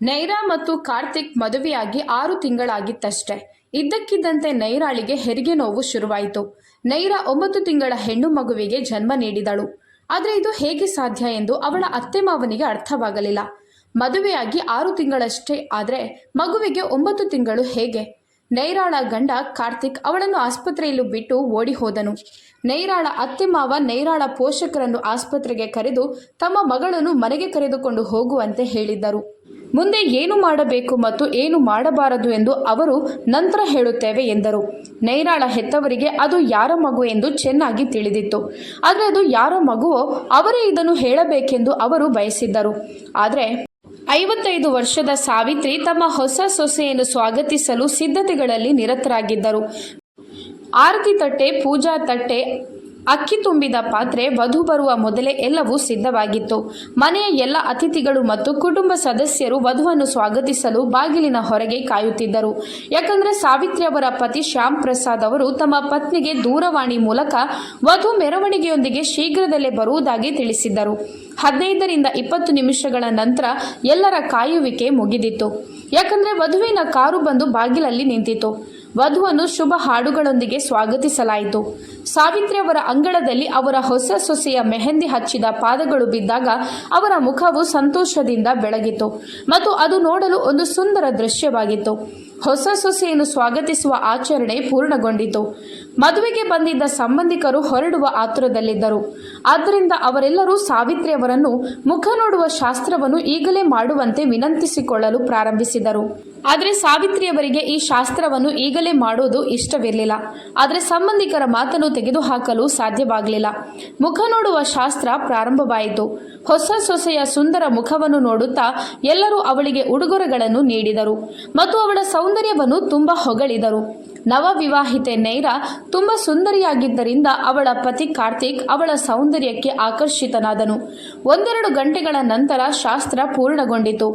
ನೈರಾ ಮತ್ತು ಕಾರ್ತಿಕ್ ಮದುವೆಯಾಗಿ ಆರು ತಿಂಗಳಾಗಿತ್ತಷ್ಟೇ. ಇದ್ದಕ್ಕಿದ್ದಂತೆ ನೈರಾಳಿಗೆ ಹೆರಿಗೆ ನೋವು ಶುರುವಾಯಿತು. ನೈರಾ ಒಂಬತ್ತು ತಿಂಗಳ ಹೆಣ್ಣು ಮಗುವಿಗೆ ಜನ್ಮ ನೀಡಿದಳು. ಆದರೆ ಇದು ಹೇಗೆ ಸಾಧ್ಯ ಎಂದು ಅವಳ ಅತ್ತೆ ಮಾವನಿಗೆ ಅರ್ಥವಾಗಲಿಲ್ಲ. ಮದುವೆಯಾಗಿ ಆರು ತಿಂಗಳಷ್ಟೇ ಆದರೆ ಮಗುವಿಗೆ ಒಂಬತ್ತು ತಿಂಗಳು ಹೇಗೆ? ನೈರಾಳ ಗಂಡ ಕಾರ್ತಿಕ್ ಅವಳನ್ನು ಆಸ್ಪತ್ರೆಯಲ್ಲಿ ಬಿಟ್ಟು ಓಡಿ ಹೋದನು ನೈರಾಳ ಅತ್ತೆ ಮಾವ ನೈರಾಳ ಪೋಷಕರನ್ನು ಆಸ್ಪತ್ರೆಗೆ ಕರೆದು ತಮ್ಮ ಮಗಳನ್ನು ಮನೆಗೆ ಕರೆದುಕೊಂಡು ಹೋಗುವಂತೆ ಹೇಳಿದ್ದರು. ಮುಂದೆ ಏನು ಮಾಡಬೇಕು ಮತ್ತು ಏನು ಮಾಡಬಾರದು ಎಂದು ಅವರು ನಂತರ ಹೇಳುತ್ತೇವೆ ಎಂದರು. ನೈರಾಳ ಹೆತ್ತವರಿಗೆ ಅದು ಯಾರ ಮಗು ಎಂದು ಚೆನ್ನಾಗಿ ತಿಳಿದಿತ್ತು. ಆದರೆ ಅದು ಯಾರ ಮಗುವೋ ಅವರೇ ಇದನ್ನು ಹೇಳಬೇಕೆಂದು ಅವರು ಬಯಸಿದ್ದರು. ಆದರೆ ಐವತ್ತೈದು ವರ್ಷದ ಸಾವಿತ್ರಿ ತಮ್ಮ ಹೊಸ ಸೊಸೆಯನ್ನು ಸ್ವಾಗತಿಸಲು ಸಿದ್ಧತೆಗಳಲ್ಲಿ ನಿರತರಾಗಿದ್ದರು. ಆರತಿ ತಟ್ಟೆ, ಪೂಜಾ ತಟ್ಟೆ ಅಕ್ಕಿ ತುಂಬಿದ ಪಾತ್ರೆ ವಧು ಬರುವ ಮೊದಲೇ ಎಲ್ಲವೂ ಸಿದ್ಧವಾಗಿತ್ತು. ಮನೆಯ ಎಲ್ಲ ಅತಿಥಿಗಳು ಮತ್ತು ಕುಟುಂಬ ಸದಸ್ಯರು ವಧುವನ್ನು ಸ್ವಾಗತಿಸಲು ಬಾಗಿಲಿನ ಹೊರಗೆ ಕಾಯುತ್ತಿದ್ದರು. ಯಾಕಂದ್ರೆ ಸಾವಿತ್ರಿ ಅವರ ಪತಿ ಶ್ಯಾಮ್ ಪ್ರಸಾದ್ ಅವರು ತಮ್ಮ ಪತ್ನಿಗೆ ದೂರವಾಣಿ ಮೂಲಕ ವಧು ಮೆರವಣಿಗೆಯೊಂದಿಗೆ ಶೀಘ್ರದಲ್ಲೇ ಬರುವುದಾಗಿ ತಿಳಿಸಿದ್ದರು. ಹದಿನೈದರಿಂದ ಇಪ್ಪತ್ತು ನಿಮಿಷಗಳ ನಂತರ ಎಲ್ಲರ ಕಾಯುವಿಕೆ ಮುಗಿದಿತ್ತು. ಯಾಕಂದ್ರೆ ವಧುವಿನ ಕಾರು ಬಂದು ಬಾಗಿಲಲ್ಲಿ ನಿಂತಿತು ವಧುವನ್ನು ಶುಭ ಹಾಡುಗಳೊಂದಿಗೆ ಸ್ವಾಗತಿಸಲಾಯಿತು. ಸಾವಿತ್ರಿ ಅವರ ಅಂಗಳದಲ್ಲಿ ಅವರ ಹೊಸ ಸೊಸೆಯ ಮೆಹಂದಿ ಹಚ್ಚಿದ ಪಾದಗಳು ಬಿದ್ದಾಗ ಅವರ ಮುಖವು ಸಂತೋಷದಿಂದ ಬೆಳಗಿತು ಮತ್ತು ಅದು ನೋಡಲು ಒಂದು ಸುಂದರ ದೃಶ್ಯವಾಗಿತ್ತು. ಹೊಸ ಸೊಸೆಯನ್ನು ಸ್ವಾಗತಿಸುವ ಆಚರಣೆ ಪೂರ್ಣಗೊಂಡಿತು. ಮದುವೆಗೆ ಬಂದಿದ್ದ ಸಂಬಂಧಿಕರು ಹೊರಡುವ ಆತುರದಲ್ಲಿದ್ದರು. ಆದ್ದರಿಂದ ಅವರೆಲ್ಲರೂ ಸಾವಿತ್ರಿ ಅವರನ್ನು ಮುಖ ನೋಡುವ ಶಾಸ್ತ್ರವನ್ನು ಈಗಲೇ ಮಾಡುವಂತೆ ವಿನಂತಿಸಿಕೊಳ್ಳಲು ಪ್ರಾರಂಭಿಸಿದರು. ಆದರೆ ಸಾವಿತ್ರಿಯವರಿಗೆ ಈ ಶಾಸ್ತ್ರವನ್ನು ಈಗಲೇ ಮಾಡೋದು ಇಷ್ಟವಿರಲಿಲ್ಲ. ಆದರೆ ಸಂಬಂಧಿಕರ ಮಾತನ್ನು ತೆಗೆದುಹಾಕಲು ಸಾಧ್ಯವಾಗಲಿಲ್ಲ. ಮುಖ ನೋಡುವ ಶಾಸ್ತ್ರ ಪ್ರಾರಂಭವಾಯಿತು. ಹೊಸ ಸೊಸೆಯ ಸುಂದರ ಮುಖವನ್ನು ನೋಡುತ್ತಾ ಎಲ್ಲರೂ ಅವಳಿಗೆ ಉಡುಗೊರೆಗಳನ್ನು ನೀಡಿದರು. ಮತ್ತು ಅವಳ ಸೌಂದರ್ಯವನ್ನು ತುಂಬಾ ಹೊಗಳಿದರು. ನವವಿವಾಹಿತೆ ನೈರ ತುಂಬ ಸುಂದರಿಯಾಗಿದ್ದರಿಂದ ಅವಳ ಪತಿ ಕಾರ್ತಿಕ್ ಅವಳ ಸೌಂದರ್ಯಕ್ಕೆ ಆಕರ್ಷಿತನಾದನು. ಒಂದೆರಡು ಗಂಟೆಗಳ ನಂತರ ಶಾಸ್ತ್ರ ಪೂರ್ಣಗೊಂಡಿತು.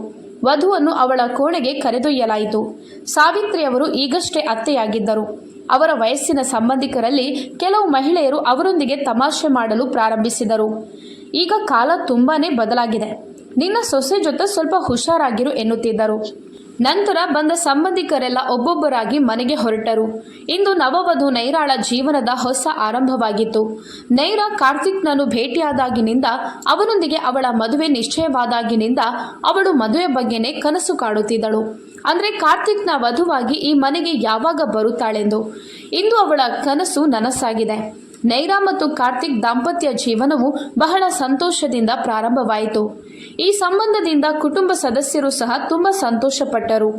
ವಧುವನ್ನು ಅವಳ ಕೋಣೆಗೆ ಕರೆದೊಯ್ಯಲಾಯಿತು. ಸಾವಿತ್ರಿಯವರು ಈಗಷ್ಟೇ ಅತ್ತೆಯಾಗಿದ್ದರು. ಅವರ ವಯಸ್ಸಿನ ಸಂಬಂಧಿಕರಲ್ಲಿ ಕೆಲವು ಮಹಿಳೆಯರು ಅವರೊಂದಿಗೆ ತಮಾಷೆ ಮಾಡಲು ಪ್ರಾರಂಭಿಸಿದರು. ಈಗ ಕಾಲ ತುಂಬಾನೇ ಬದಲಾಗಿದೆ. ನಿನ್ನ ಸೊಸೆ ಜೊತೆ ಸ್ವಲ್ಪ ಹುಷಾರಾಗಿರು ಎನ್ನುತ್ತಿದ್ದರು. ನಂತರ ಬಂದ ಸಂಬಂಧಿಕರೆಲ್ಲ ಒಬ್ಬೊಬ್ಬರಾಗಿ ಮನೆಗೆ ಹೊರಟರು. ಇಂದು ನವವಧು ನೈರಾಳ ಜೀವನದ ಹೊಸ ಆರಂಭವಾಗಿತ್ತು. ನೈರ ಕಾರ್ತಿಕ್ನನ್ನು ಭೇಟಿಯಾದಾಗಿನಿಂದ ಅವನೊಂದಿಗೆ ಅವಳ ಮದುವೆ ನಿಶ್ಚಯವಾದಾಗಿನಿಂದ ಅವಳು ಮದುವೆ ಬಗ್ಗೆನೇ ಕನಸು ಕಾಡುತ್ತಿದ್ದಳು. ಅಂದರೆ ಕಾರ್ತಿಕ್ನ ವಧುವಾಗಿ ಈ ಮನೆಗೆ ಯಾವಾಗ ಬರುತ್ತಾಳೆಂದು. ಇಂದು ಅವಳ ಕನಸು ನನಸಾಗಿದೆ. ನೈರಾ ಮತ್ತು ಕಾರ್ತಿಕ್ ದಾಂಪತ್ಯ ಜೀವನವು ಬಹಳ ಸಂತೋಷದಿಂದ ಪ್ರಾರಂಭವಾಯಿತು. ಈ ಸಂಬಂಧದಿಂದ ಕುಟುಂಬ ಸದಸ್ಯರು ಸಹ ತುಂಬ ಸಂತೋಷಪಟ್ಟರು.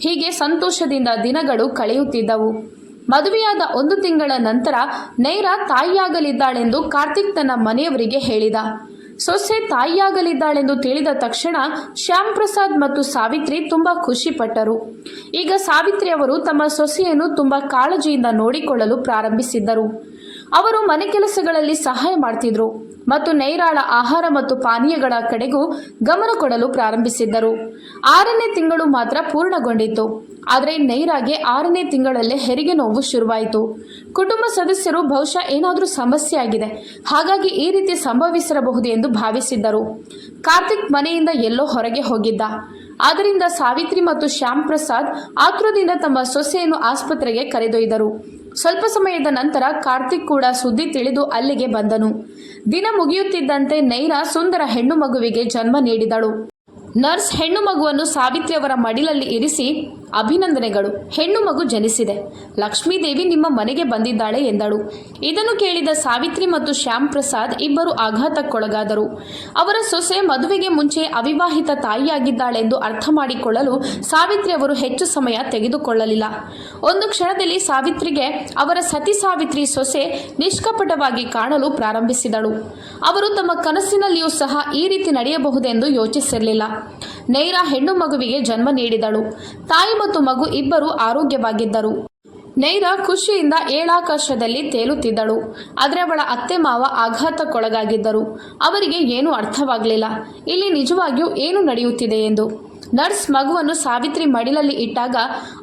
ಹೀಗೆ ಸಂತೋಷದಿಂದ ದಿನಗಳು ಕಳೆಯುತ್ತಿದ್ದವು. ಮದುವೆಯಾದ ಒಂದು ತಿಂಗಳ ನಂತರ ನೈರಾ ತಾಯಿಯಾಗಲಿದ್ದಾಳೆಂದು ಕಾರ್ತಿಕ್ ತನ್ನ ಮನೆಯವರಿಗೆ ಹೇಳಿದ. ಸೊಸೆ ತಾಯಿಯಾಗಲಿದ್ದಾಳೆಂದು ತಿಳಿದ ತಕ್ಷಣ ಶ್ಯಾಮ್ ಪ್ರಸಾದ್ ಮತ್ತು ಸಾವಿತ್ರಿ ತುಂಬ ಖುಷಿಪಟ್ಟರು. ಈಗ ಸಾವಿತ್ರಿ ಅವರು ತಮ್ಮ ಸೊಸೆಯನ್ನು ತುಂಬ ಕಾಳಜಿಯಿಂದ ನೋಡಿಕೊಳ್ಳಲು ಪ್ರಾರಂಭಿಸಿದ್ದರು. ಅವರು ಮನೆ ಕೆಲಸಗಳಲ್ಲಿ ಸಹಾಯ ಮಾಡ್ತಿದ್ರು ಮತ್ತು ನೈರಾಳ ಆಹಾರ ಮತ್ತು ಪಾನೀಯಗಳ ಕಡೆಗೂ ಗಮನ ಕೊಡಲು ಪ್ರಾರಂಭಿಸಿದ್ದರು. ಆರನೇ ತಿಂಗಳು ಮಾತ್ರ ಪೂರ್ಣಗೊಂಡಿತ್ತು. ಆದರೆ ನೈರಾಗೆ ಆರನೇ ತಿಂಗಳಲ್ಲೇ ಹೆರಿಗೆ ನೋವು ಶುರುವಾಯಿತು. ಕುಟುಂಬ ಸದಸ್ಯರು ಬಹುಶಃ ಏನಾದರೂ ಸಮಸ್ಯೆ ಆಗಿದೆ. ಹಾಗಾಗಿ ಈ ರೀತಿ ಸಂಭವಿಸಿರಬಹುದು ಎಂದು ಭಾವಿಸಿದ್ದರು. ಕಾರ್ತಿಕ್ ಮನೆಯಿಂದ ಎಲ್ಲೋ ಹೊರಗೆ ಹೋಗಿದ್ದ. ಆದ್ದರಿಂದ ಸಾವಿತ್ರಿ ಮತ್ತು ಶ್ಯಾಮ್ ಪ್ರಸಾದ್ ಆತುರದಿಂದ ತಮ್ಮ ಸೊಸೆಯನ್ನು ಆಸ್ಪತ್ರೆಗೆ ಕರೆದೊಯ್ದರು. ಸ್ವಲ್ಪ ಸಮಯದ ನಂತರ ಕಾರ್ತಿಕ್ ಕೂಡ ಸುದ್ದಿ ತಿಳಿದು ಅಲ್ಲಿಗೆ ಬಂದನು. ದಿನ ಮುಗಿಯುತ್ತಿದ್ದಂತೆ ನೈರಾ ಸುಂದರ ಹೆಣ್ಣು ಮಗುವಿಗೆ ಜನ್ಮ ನೀಡಿದಳು. ನರ್ಸ್ ಹೆಣ್ಣು ಮಗುವನ್ನು ಸಾವಿತ್ರಿ ಅವರ ಮಡಿಲಲ್ಲಿ ಇರಿಸಿ ಅಭಿನಂದನೆಗಳು. ಹೆಣ್ಣು ಮಗು ಜನಿಸಿದೆ. ಲಕ್ಷ್ಮೀದೇವಿ ನಿಮ್ಮ ಮನೆಗೆ ಬಂದಿದ್ದಾಳೆ ಎಂದಳು. ಇದನ್ನು ಕೇಳಿದ ಸಾವಿತ್ರಿ ಮತ್ತು ಶ್ಯಾಮ್ ಪ್ರಸಾದ್ ಇಬ್ಬರು ಆಘಾತಕ್ಕೊಳಗಾದರು. ಅವರ ಸೊಸೆ ಮದುವೆಗೆ ಮುಂಚೆ ಅವಿವಾಹಿತ ತಾಯಿಯಾಗಿದ್ದಾಳೆಂದು ಅರ್ಥ ಮಾಡಿಕೊಳ್ಳಲು ಸಾವಿತ್ರಿ ಅವರು ಹೆಚ್ಚು ಸಮಯ ತೆಗೆದುಕೊಳ್ಳಲಿಲ್ಲ. ಒಂದು ಕ್ಷಣದಲ್ಲಿ ಸಾವಿತ್ರಿಗೆ ಅವರ ಸತಿ ಸಾವಿತ್ರಿ ಸೊಸೆ ನಿಷ್ಕಪಟವಾಗಿ ಕಾಣಲು ಪ್ರಾರಂಭಿಸಿದಳು. ಅವರು ತಮ್ಮ ಕನಸಿನಲ್ಲಿಯೂ ಸಹ ಈ ರೀತಿ ನಡೆಯಬಹುದೆಂದು ಯೋಚಿಸಿರಲಿಲ್ಲ. ನೈರಾ ಹೆಣ್ಣು ಮಗುವಿಗೆ ಜನ್ಮ ನೀಡಿದಳು. ತಾಯಿ ಮತ್ತು ಮಗು ಇಬ್ಬರು ಆರೋಗ್ಯವಾಗಿದ್ದರು. ನೈರಾ ಖುಷಿಯಿಂದ ಏಳಾಕಾಶದಲ್ಲಿ ತೇಲುತ್ತಿದ್ದಳು. ಆದರೆ ಅವಳ ಅತ್ತೆ ಮಾವ ಆಘಾತಕ್ಕೊಳಗಾಗಿದ್ದರು. ಅವರಿಗೆ ಏನೂ ಅರ್ಥವಾಗಲಿಲ್ಲ. ಇಲ್ಲಿ ನಿಜವಾಗಿಯೂ ಏನು ನಡೆಯುತ್ತಿದೆ ಎಂದು. ನರ್ಸ್ ಮಗುವನ್ನು ಸಾವಿತ್ರಿ ಮಡಿಲಲ್ಲಿ ಇಟ್ಟಾಗ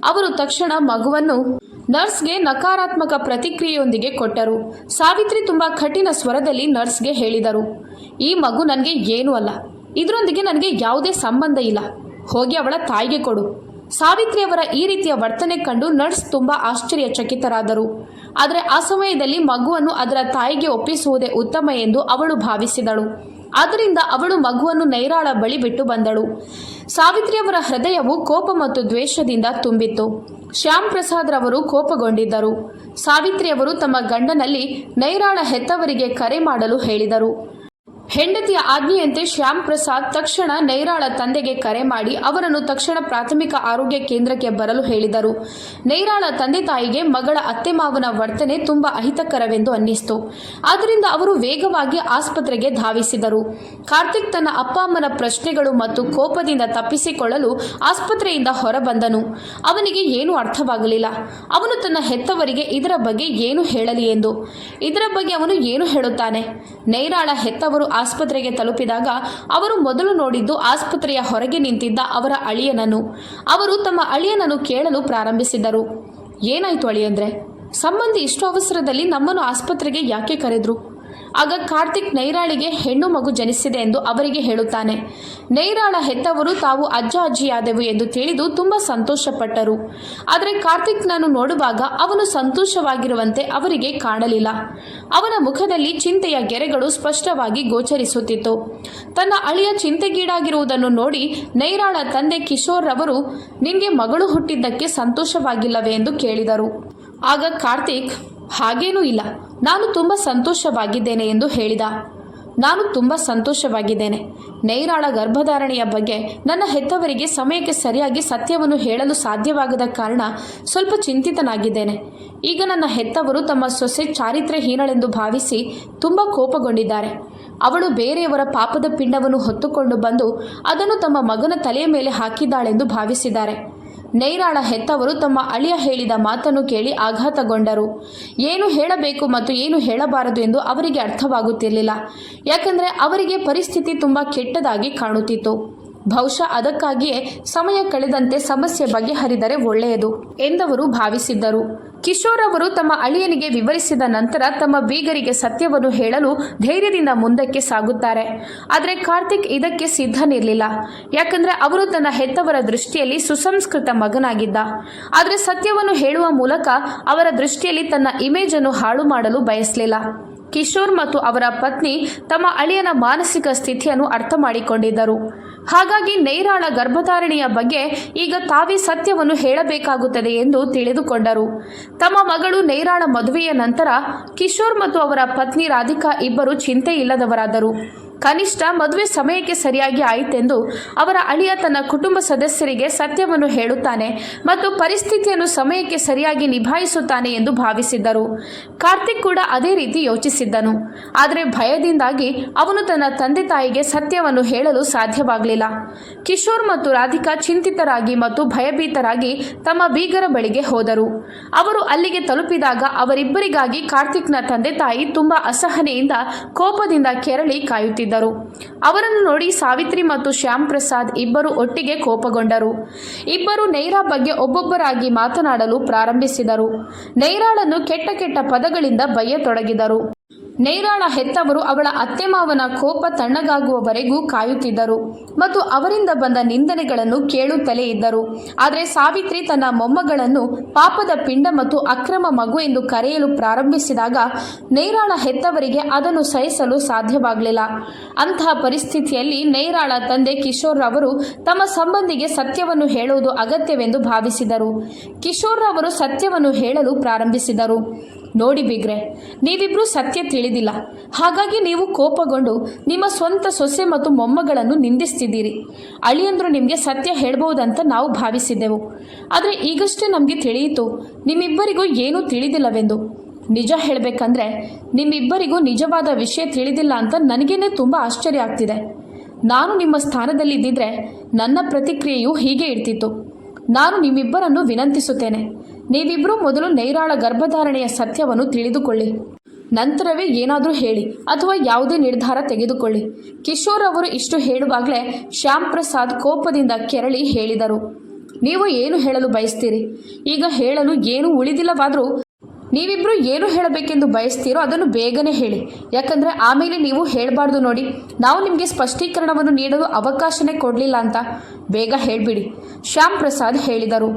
ಅವರು ತಕ್ಷಣ ಮಗುವನ್ನು ನರ್ಸ್ಗೆ ನಕಾರಾತ್ಮಕ ಪ್ರತಿಕ್ರಿಯೆಯೊಂದಿಗೆ ಕೊಟ್ಟರು. ಸಾವಿತ್ರಿ ತುಂಬಾ ಕಠಿಣ ಸ್ವರದಲ್ಲಿ ನರ್ಸ್ಗೆ ಹೇಳಿದರು. ಈ ಮಗು ನನಗೆ ಏನೂ ಅಲ್ಲ. ಇದರೊಂದಿಗೆ ನನಗೆ ಯಾವುದೇ ಸಂಬಂಧ ಇಲ್ಲ. ಹೋಗಿ ಅವಳ ತಾಯಿಗೆ ಕೊಡು. ಸಾವಿತ್ರಿ ಅವರ ಈ ರೀತಿಯ ವರ್ತನೆ ಕಂಡು ನರ್ಸ್ ತುಂಬಾ ಆಶ್ಚರ್ಯಚಕಿತರಾದರು. ಆದರೆ ಆ ಸಮಯದಲ್ಲಿ ಮಗುವನ್ನು ಅದರ ತಾಯಿಗೆ ಒಪ್ಪಿಸುವುದೇ ಉತ್ತಮ ಎಂದು ಅವಳು ಭಾವಿಸಿದಳು. ಆದ್ದರಿಂದ ಅವಳು ಮಗುವನ್ನು ನೈರಾಳ ಬಳಿ ಬಿಟ್ಟು ಬಂದಳು. ಸಾವಿತ್ರಿಯವರ ಹೃದಯವು ಕೋಪ ಮತ್ತು ದ್ವೇಷದಿಂದ ತುಂಬಿತ್ತು. ಶ್ಯಾಮ್ ಪ್ರಸಾದ್ ರವರು ಕೋಪಗೊಂಡಿದ್ದರು. ಸಾವಿತ್ರಿಯವರು ತಮ್ಮ ಗಂಡನಲ್ಲಿ ನೈರಾಳ ಹೆತ್ತವರಿಗೆ ಕರೆ ಮಾಡಲು ಹೇಳಿದರು. ಹೆಂಡತಿಯ ಆಜ್ಞೆಯಂತೆ ಶ್ಯಾಮ್ ಪ್ರಸಾದ್ ತಕ್ಷಣ ನೈರಾಳ ತಂದೆಗೆ ಕರೆ ಮಾಡಿ ಅವರನ್ನು ತಕ್ಷಣ ಪ್ರಾಥಮಿಕ ಆರೋಗ್ಯ ಕೇಂದ್ರಕ್ಕೆ ಬರಲು ಹೇಳಿದರು. ನೈರಾಳ ತಂದೆ ತಾಯಿಗೆ ಮಗಳ ಅತ್ತೆ ಮಾವನ ವರ್ತನೆ ತುಂಬಾ ಅಹಿತಕರವೆಂದು ಅನ್ನಿಸ್ತು. ಆದ್ದರಿಂದ ಅವರು ವೇಗವಾಗಿ ಆಸ್ಪತ್ರೆಗೆ ಧಾವಿಸಿದರು. ಕಾರ್ತಿಕ್ ತನ್ನ ಅಪ್ಪ ಅಮ್ಮನ ಪ್ರಶ್ನೆಗಳು ಮತ್ತು ಕೋಪದಿಂದ ತಪ್ಪಿಸಿಕೊಳ್ಳಲು ಆಸ್ಪತ್ರೆಯಿಂದ ಹೊರಬಂದನು. ಅವನಿಗೆ ಏನೂ ಅರ್ಥವಾಗಲಿಲ್ಲ. ಅವನು ತನ್ನ ಹೆತ್ತವರಿಗೆ ಇದರ ಬಗ್ಗೆ ಏನು ಹೇಳಲಿ ಎಂದು. ಇದರ ಬಗ್ಗೆ ಅವನು ಏನು ಹೇಳುತ್ತಾನೆ? ನೈರಾಳ ಹೆತ್ತವರು ಆಸ್ಪತ್ರೆಗೆ ತಲುಪಿದಾಗ ಅವರು ಮೊದಲು ನೋಡಿದ್ದು ಆಸ್ಪತ್ರೆಯ ಹೊರಗೆ ನಿಂತಿದ್ದ ಅವರ ಅಳಿಯನನ್ನು. ಅವರು ತಮ್ಮ ಅಳಿಯನನ್ನು ಕೇಳಲು ಪ್ರಾರಂಭಿಸಿದರು ಏನಾಯ್ತು ಅಳಿಯಂದ್ರೆ? ಸಂಬಂಧಿ ಇಷ್ಟು ಅವಸರದಲ್ಲಿ ನಮ್ಮನ್ನು ಆಸ್ಪತ್ರೆಗೆ ಯಾಕೆ ಕರೆದ್ರು? ಆಗ ಕಾರ್ತಿಕ್ ನೈರಾಳಿಗೆ ಹೆಣ್ಣು ಮಗು ಜನಿಸಿದೆ ಎಂದು ಅವರಿಗೆ ಹೇಳುತ್ತಾನೆ. ನೈರಾಳ ಹೆತ್ತವರು ತಾವು ಅಜ್ಜ ಅಜ್ಜಿಯಾದೆವು ಎಂದು ತಿಳಿದು ತುಂಬ ಸಂತೋಷಪಟ್ಟರು. ಆದರೆ ಕಾರ್ತಿಕ್ ನಾನು ನೋಡುವಾಗ ಅವನು ಸಂತೋಷವಾಗಿರುವಂತೆ ಅವರಿಗೆ ಕಾಣಲಿಲ್ಲ. ಅವನ ಮುಖದಲ್ಲಿ ಚಿಂತೆಯ ಗೆರೆಗಳು ಸ್ಪಷ್ಟವಾಗಿ ಗೋಚರಿಸುತ್ತಿತ್ತು. ತನ್ನ ಅಳಿಯ ಚಿಂತೆಗೀಡಾಗಿರುವುದನ್ನು ನೋಡಿ ನೈರಾಳ ತಂದೆ ಕಿಶೋರ್ ಅವರು ನಿನಗೆ ಮಗಳು ಹುಟ್ಟಿದ್ದಕ್ಕೆ ಸಂತೋಷವಾಗಿಲ್ಲವೇ? ಎಂದು ಕೇಳಿದರು. ಆಗ ಕಾರ್ತಿಕ್ ಹಾಗೇನೂ ಇಲ್ಲ. ನಾನು ತುಂಬ ಸಂತೋಷವಾಗಿದ್ದೇನೆ ಎಂದು ಹೇಳಿದ. ನಾನು ತುಂಬ ಸಂತೋಷವಾಗಿದ್ದೇನೆ. ನೈರಾಳ ಗರ್ಭಧಾರಣೆಯ ಬಗ್ಗೆ ನನ್ನ ಹೆತ್ತವರಿಗೆ ಸಮಯಕ್ಕೆ ಸರಿಯಾಗಿ ಸತ್ಯವನ್ನು ಹೇಳಲು ಸಾಧ್ಯವಾಗದ ಕಾರಣ ಸ್ವಲ್ಪ ಚಿಂತಿತನಾಗಿದ್ದೇನೆ. ಈಗ ನನ್ನ ಹೆತ್ತವರು ತಮ್ಮ ಸೊಸೆ ಚಾರಿತ್ರ್ಯಹೀನಳೆಂದು ಭಾವಿಸಿ ತುಂಬ ಕೋಪಗೊಂಡಿದ್ದಾರೆ. ಅವಳು ಬೇರೆಯವರ ಪಾಪದ ಪಿಂಡವನ್ನು ಹೊತ್ತುಕೊಂಡು ಬಂದು ಅದನ್ನು ತಮ್ಮ ಮಗನ ತಲೆಯ ಮೇಲೆ ಹಾಕಿದ್ದಾಳೆಂದು ಭಾವಿಸಿದ್ದಾರೆ. ನೈರಾಳ ಹೆತ್ತವರು ತಮ್ಮ ಅಳಿಯ ಹೇಳಿದ ಮಾತನ್ನು ಕೇಳಿ ಆಘಾತಗೊಂಡರು. ಏನು ಹೇಳಬೇಕು ಮತ್ತು ಏನು ಹೇಳಬಾರದು ಎಂದು ಅವರಿಗೆ ಅರ್ಥವಾಗುತ್ತಿರಲಿಲ್ಲ. ಯಾಕಂದರೆ ಅವರಿಗೆ ಪರಿಸ್ಥಿತಿ ತುಂಬ ಕೆಟ್ಟದಾಗಿ ಕಾಣುತ್ತಿತ್ತು. ಬಹುಶಃ ಅದಕ್ಕಾಗಿಯೇ ಸಮಯ ಕಳೆದಂತೆ ಸಮಸ್ಯೆ ಬಗೆಹರಿದರೆ ಒಳ್ಳೆಯದು ಎಂದವರು ಭಾವಿಸಿದ್ದರು. ಕಿಶೋರ್ ಅವರು ತಮ್ಮ ಅಳಿಯನಿಗೆ ವಿವರಿಸಿದ ನಂತರ ತಮ್ಮ ಬೀಗರಿಗೆ ಸತ್ಯವನ್ನು ಹೇಳಲು ಧೈರ್ಯದಿಂದ ಮುಂದಕ್ಕೆ ಸಾಗುತ್ತಾರೆ. ಆದರೆ ಕಾರ್ತಿಕ್ ಇದಕ್ಕೆ ಸಿದ್ಧನಿರಲಿಲ್ಲ. ಯಾಕಂದ್ರೆ ಅವರು ತನ್ನ ಹೆತ್ತವರ ದೃಷ್ಟಿಯಲ್ಲಿ ಸುಸಂಸ್ಕೃತ ಮಗನಾಗಿದ್ದ. ಆದರೆ ಸತ್ಯವನ್ನು ಹೇಳುವ ಮೂಲಕ ಅವರ ದೃಷ್ಟಿಯಲ್ಲಿ ತನ್ನ ಇಮೇಜನ್ನು ಹಾಳು ಮಾಡಲು ಬಯಸಲಿಲ್ಲ. ಕಿಶೋರ್ ಮತ್ತು ಅವರ ಪತ್ನಿ ತಮ್ಮ ಅಳಿಯನ ಮಾನಸಿಕ ಸ್ಥಿತಿಯನ್ನು ಅರ್ಥ ಮಾಡಿಕೊಂಡಿದ್ದರು ಹಾಗಾಗಿ ನೈರಾಳ ಗರ್ಭಧಾರಣೆಯ ಬಗ್ಗೆ ಈಗ ತಾವೇ ಸತ್ಯವನ್ನು ಹೇಳಬೇಕಾಗುತ್ತದೆ ಎಂದು ತಿಳಿದುಕೊಂಡರು. ತಮ್ಮ ಮಗಳು ನೈರಾಳ ಮದುವೆಯ ನಂತರ ಕಿಶೋರ್ ಮತ್ತು ಅವರ ಪತ್ನಿ ರಾಧಿಕಾ ಇಬ್ಬರು ಚಿಂತೆ ಇಲ್ಲದವರಾದರು ಕನಿಷ್ಠ ಮದುವೆ ಸಮಯಕ್ಕೆ ಸರಿಯಾಗಿ ಆಯಿತೆಂದು ಅವರ ಅಳಿಯ ತನ್ನ ಕುಟುಂಬ ಸದಸ್ಯರಿಗೆ ಸತ್ಯವನ್ನು ಹೇಳುತ್ತಾನೆ ಮತ್ತು ಪರಿಸ್ಥಿತಿಯನ್ನು ಸಮಯಕ್ಕೆ ಸರಿಯಾಗಿ ನಿಭಾಯಿಸುತ್ತಾನೆ ಎಂದು ಭಾವಿಸಿದ್ದರು. ಕಾರ್ತಿಕ್ ಕೂಡ ಅದೇ ರೀತಿ ಯೋಚಿಸಿದ್ದನು. ಆದರೆ ಭಯದಿಂದಾಗಿ ಅವನು ತನ್ನ ತಂದೆ ತಾಯಿಗೆ ಸತ್ಯವನ್ನು ಹೇಳಲು ಸಾಧ್ಯವಾಗಲಿಲ್ಲ. ಕಿಶೋರ್ ಮತ್ತು ರಾಧಿಕಾ ಚಿಂತಿತರಾಗಿ ಮತ್ತು ಭಯಭೀತರಾಗಿ ತಮ್ಮ ಬೀಗರ ಬಳಿಗೆ ಹೋದರು. ಅವರು ಅಲ್ಲಿಗೆ ತಲುಪಿದಾಗ ಅವರಿಬ್ಬರಿಗಾಗಿ ಕಾರ್ತಿಕ್ನ ತಂದೆ ತಾಯಿ ತುಂಬಾ ಅಸಹನೆಯಿಂದ ಕೋಪದಿಂದ ಕೆರಳಿ ಕಾಯುತ್ತಿದ್ದರು ಅವರನ್ನು ನೋಡಿ ಸಾವಿತ್ರಿ ಮತ್ತು ಶ್ಯಾಮ್ ಪ್ರಸಾದ್ ಇಬ್ಬರು ಒಟ್ಟಿಗೆ ಕೋಪಗೊಂಡರು. ಇಬ್ಬರು ನೈರಾ ಬಗ್ಗೆ ಒಬ್ಬೊಬ್ಬರಾಗಿ ಮಾತನಾಡಲು ಪ್ರಾರಂಭಿಸಿದರು. ನೈರಾಳನ್ನು ಕೆಟ್ಟ ಕೆಟ್ಟ ಪದಗಳಿಂದ ಬಯ್ಯತೊಡಗಿದರು. ನೈರಾಳ ಹೆತ್ತವರು ಅವಳ ಅತ್ತೆ ಮಾವನ ಕೋಪ ತಣ್ಣಗಾಗುವವರೆಗೂ ಕಾಯುತ್ತಿದ್ದರು ಮತ್ತು ಅವರಿಂದ ಬಂದ ನಿಂದನೆಗಳನ್ನು ಕೇಳುತ್ತಲೇ ಇದ್ದರು. ಆದರೆ ಸಾವಿತ್ರಿ ತನ್ನ ಮೊಮ್ಮಗಳನ್ನು ಪಾಪದ ಪಿಂಡ ಮತ್ತು ಅಕ್ರಮ ಮಗು ಎಂದು ಕರೆಯಲು ಪ್ರಾರಂಭಿಸಿದಾಗ ನೈರಾಳ ಹೆತ್ತವರಿಗೆ ಅದನ್ನು ಸಹಿಸಲು ಸಾಧ್ಯವಾಗಲಿಲ್ಲ. ಅಂತಹ ಪರಿಸ್ಥಿತಿಯಲ್ಲಿ ನೈರಾಳ ತಂದೆ ಕಿಶೋರ್ ಅವರು ತಮ್ಮ ಸಂಬಂಧಿಗೆ ಸತ್ಯವನ್ನು ಹೇಳುವುದು ಅಗತ್ಯವೆಂದು ಭಾವಿಸಿದರು. ಕಿಶೋರ್ ಅವರು ಸತ್ಯವನ್ನು ಹೇಳಲು ಪ್ರಾರಂಭಿಸಿದರು. ನೋಡಿ ಬಿಗ್ರೆ, ನೀವಿಬ್ರು ಸತ್ಯ ತಿಳಿದಿಲ್ಲ. ಹಾಗಾಗಿ ನೀವು ಕೋಪಗೊಂಡು ನಿಮ್ಮ ಸ್ವಂತ ಸೊಸೆ ಮತ್ತು ಮೊಮ್ಮಗಳನ್ನು ನಿಂದಿಸ್ತಿದ್ದೀರಿ. ಅಳಿಯಂದ್ರು ನಿಮಗೆ ಸತ್ಯ ಹೇಳ್ಬಹುದಂತ ನಾವು ಭಾವಿಸಿದ್ದೆವು. ಆದರೆ ಈಗಷ್ಟೇ ನಮಗೆ ತಿಳಿಯಿತು, ನಿಮ್ಮಿಬ್ಬರಿಗೂ ಏನೂ ತಿಳಿದಿಲ್ಲವೆಂದು. ನಿಜ ಹೇಳಬೇಕಂದ್ರೆ, ನಿಮ್ಮಿಬ್ಬರಿಗೂ ನಿಜವಾದ ವಿಷಯ ತಿಳಿದಿಲ್ಲ ಅಂತ ನನಗೇನೆ ತುಂಬ ಆಶ್ಚರ್ಯ ಆಗ್ತಿದೆ. ನಾನು ನಿಮ್ಮ ಸ್ಥಾನದಲ್ಲಿದ್ದಿದ್ರೆ ನನ್ನ ಪ್ರತಿಕ್ರಿಯೆಯು ಹೀಗೆ ಇರ್ತಿತ್ತು. ನಾನು ನಿಮ್ಮಿಬ್ಬರನ್ನು ವಿನಂತಿಸುತ್ತೇನೆ. ನೀವಿಬ್ಬರೂ ಮೊದಲು ನೈರಾಳ ಗರ್ಭಧಾರಣೆಯ ಸತ್ಯವನ್ನು ತಿಳಿದುಕೊಳ್ಳಿ. ನಂತರವೇ ಏನಾದರೂ ಹೇಳಿ ಅಥವಾ ಯಾವುದೇ ನಿರ್ಧಾರ ತೆಗೆದುಕೊಳ್ಳಿ. ಕಿಶೋರ್ ಅವರು ಇಷ್ಟು ಹೇಳುವಾಗಲೇ ಶ್ಯಾಮ್ ಪ್ರಸಾದ್ ಕೋಪದಿಂದ ಕೆರಳಿ ಹೇಳಿದರು. ನೀವು ಏನು ಹೇಳಲು ಬಯಸ್ತೀರಿ? ಈಗ ಹೇಳಲು ಏನೂ ಉಳಿದಿಲ್ಲವಾದರೂ ನೀವಿಬ್ಬರು ಏನು ಹೇಳಬೇಕೆಂದು ಬಯಸ್ತೀರೋ ಅದನ್ನು ಬೇಗನೆ ಹೇಳಿ. ಯಾಕಂದರೆ ಆಮೇಲೆ ನೀವು ಹೇಳಬಾರ್ದು ನೋಡಿ. ನಾವು ನಿಮಗೆ ಸ್ಪಷ್ಟೀಕರಣವನ್ನು ನೀಡಲು ಅವಕಾಶನೇ ಕೊಡಲಿಲ್ಲ ಅಂತ ಬೇಗ ಹೇಳಿಬಿಡಿ ಶ್ಯಾಮ್ ಪ್ರಸಾದ್ ಹೇಳಿದರು.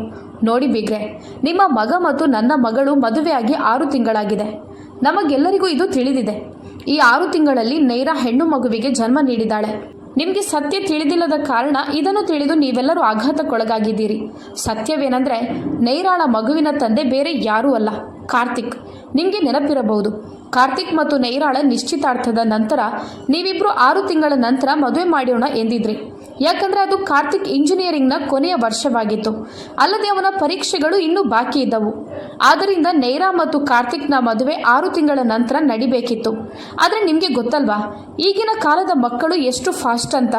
ನೋಡಿ ಬಿಗ್ರೆ, ನಿಮ್ಮ ಮಗ ಮತ್ತು ನನ್ನ ಮಗಳು ಮದುವೆಯಾಗಿ ಆರು ತಿಂಗಳಾಗಿದೆ. ನಮಗೆಲ್ಲರಿಗೂ ಇದು ತಿಳಿದಿದೆ. ಈ ಆರು ತಿಂಗಳಲ್ಲಿ ನೈರಾ ಹೆಣ್ಣು ಮಗುವಿಗೆ ಜನ್ಮ ನೀಡಿದ್ದಾಳೆ. ನಿಮಗೆ ಸತ್ಯ ತಿಳಿದಿಲ್ಲದ ಕಾರಣ ಇದನ್ನು ತಿಳಿದು ನೀವೆಲ್ಲರೂ ಆಘಾತಕ್ಕೊಳಗಾಗಿದ್ದೀರಿ. ಸತ್ಯವೇನೆಂದರೆ, ನೈರಾಳ ಮಗುವಿನ ತಂದೆ ಬೇರೆ ಯಾರೂ ಅಲ್ಲ. ಕಾರ್ತಿಕ್, ನಿಮಗೆ ನೆನಪಿರಬಹುದು. ಕಾರ್ತಿಕ್ ಮತ್ತು ನೈರಾಳ ನಿಶ್ಚಿತಾರ್ಥದ ನಂತರ ನೀವಿಬ್ಬರು ಆರು ತಿಂಗಳ ನಂತರ ಮದುವೆ ಮಾಡೋಣ ಎಂದಿದ್ರಿ. ಯಾಕಂದರೆ ಅದು ಕಾರ್ತಿಕ್ ಇಂಜಿನಿಯರಿಂಗ್ನ ಕೊನೆಯ ವರ್ಷವಾಗಿತ್ತು. ಅಲ್ಲದೆ ಅವನ ಪರೀಕ್ಷೆಗಳು ಇನ್ನೂ ಬಾಕಿ ಇದ್ದವು. ಆದ್ದರಿಂದ ನೈರಾ ಮತ್ತು ಕಾರ್ತಿಕ್ನ ಮದುವೆ ಆರು ತಿಂಗಳ ನಂತರ ನಡಿಬೇಕಿತ್ತು. ಆದರೆ ನಿಮಗೆ ಗೊತ್ತಲ್ವಾ, ಈಗಿನ ಕಾಲದ ಮಕ್ಕಳು ಎಷ್ಟು ಫಾಸ್ಟ್ ಅಂತ?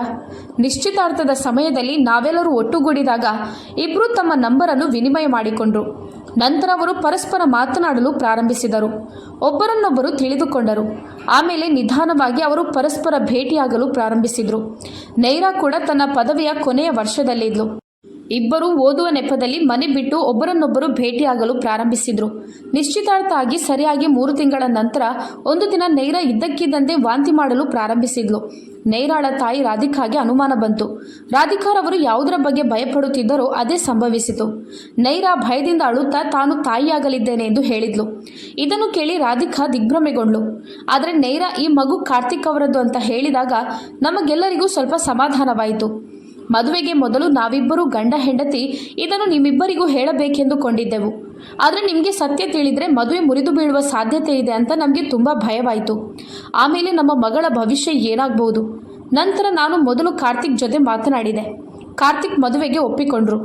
ನಿಶ್ಚಿತಾರ್ಥದ ಸಮಯದಲ್ಲಿ ನಾವೆಲ್ಲರೂ ಒಟ್ಟುಗೂಡಿದಾಗ ಇಬ್ಬರು ತಮ್ಮ ನಂಬರನ್ನು ವಿನಿಮಯ ಮಾಡಿಕೊಂಡ್ರು. ನಂತರ ಅವರು ಪರಸ್ಪರ ಮಾತನಾಡಲು ಪ್ರಾರಂಭಿಸಿದರು. ಒಬ್ಬರನ್ನೊಬ್ಬರು ತಿಳಿದುಕೊಂಡರು. ಆಮೇಲೆ ನಿಧಾನವಾಗಿ ಅವರು ಪರಸ್ಪರ ಭೇಟಿಯಾಗಲು ಪ್ರಾರಂಭಿಸಿದರು. ನೈರಾ ಕೂಡ ತನ್ನ ಪದವಿಯ ಕೊನೆಯ ವರ್ಷದಲ್ಲಿದ್ಲು. ಇಬ್ಬರು ಓದುವ ನೆಪದಲ್ಲಿ ಮನೆ ಬಿಟ್ಟು ಒಬ್ಬರನ್ನೊಬ್ಬರು ಭೇಟಿಯಾಗಲು ಪ್ರಾರಂಭಿಸಿದ್ರು. ನಿಶ್ಚಿತಾರ್ಥ ಆಗಿ ಸರಿಯಾಗಿ ಮೂರು ತಿಂಗಳ ನಂತರ ಒಂದು ದಿನ ನೈರಾ ಇದ್ದಕ್ಕಿದ್ದಂತೆ ವಾಂತಿ ಮಾಡಲು ಪ್ರಾರಂಭಿಸಿದ್ಲು. ನೈರಾಳ ತಾಯಿ ರಾಧಿಕಾಗೆ ಅನುಮಾನ ಬಂತು. ರಾಧಿಕಾರವರು ಯಾವುದರ ಬಗ್ಗೆ ಭಯಪಡುತ್ತಿದ್ದರೋ ಅದೇ ಸಂಭವಿಸಿತು. ನೈರಾ ಭಯದಿಂದ ಅಳುತ್ತಾ ತಾನು ತಾಯಿಯಾಗಲಿದ್ದೇನೆ ಎಂದು ಹೇಳಿದ್ಲು. ಇದನ್ನು ಕೇಳಿ ರಾಧಿಕಾ ದಿಗ್ಭ್ರಮೆಗೊಂಡ್ಳು ಆದರೆ ನೈರಾ, ಈ ಮಗು ಕಾರ್ತಿಕ್ ಅವರದ್ದು ಅಂತ ಹೇಳಿದಾಗ ನಮಗೆಲ್ಲರಿಗೂ ಸ್ವಲ್ಪ ಸಮಾಧಾನವಾಯಿತು. ಮದುವೆಗೆ ಮೊದಲು ನಾವಿಬ್ಬರು ಗಂಡ ಹೆಂಡತಿ, ಇದನ್ನು ನಿಮ್ಮಿಬ್ಬರಿಗೂ ಹೇಳಬೇಕೆಂದುಕೊಂಡಿದ್ದೆವು. ಆದರೆ ನಿಮಗೆ ಸತ್ಯ ತಿಳಿದರೆ ಮದುವೆ ಮುರಿದು ಬೀಳುವ ಸಾಧ್ಯತೆ ಇದೆ ಅಂತ ನಮಗೆ ತುಂಬ ಭಯವಾಯಿತು. ಆಮೇಲೆ ನಮ್ಮ ಮಗಳ ಭವಿಷ್ಯ ಏನಾಗಬಹುದು ನಂತರ ನಾನು ಮೊದಲು ಕಾರ್ತಿಕ್ ಜೊತೆ ಮಾತನಾಡಿದೆ. ಕಾರ್ತಿಕ್ ಮದುವೆಗೆ ಒಪ್ಪಿಕೊಂಡ್ರು.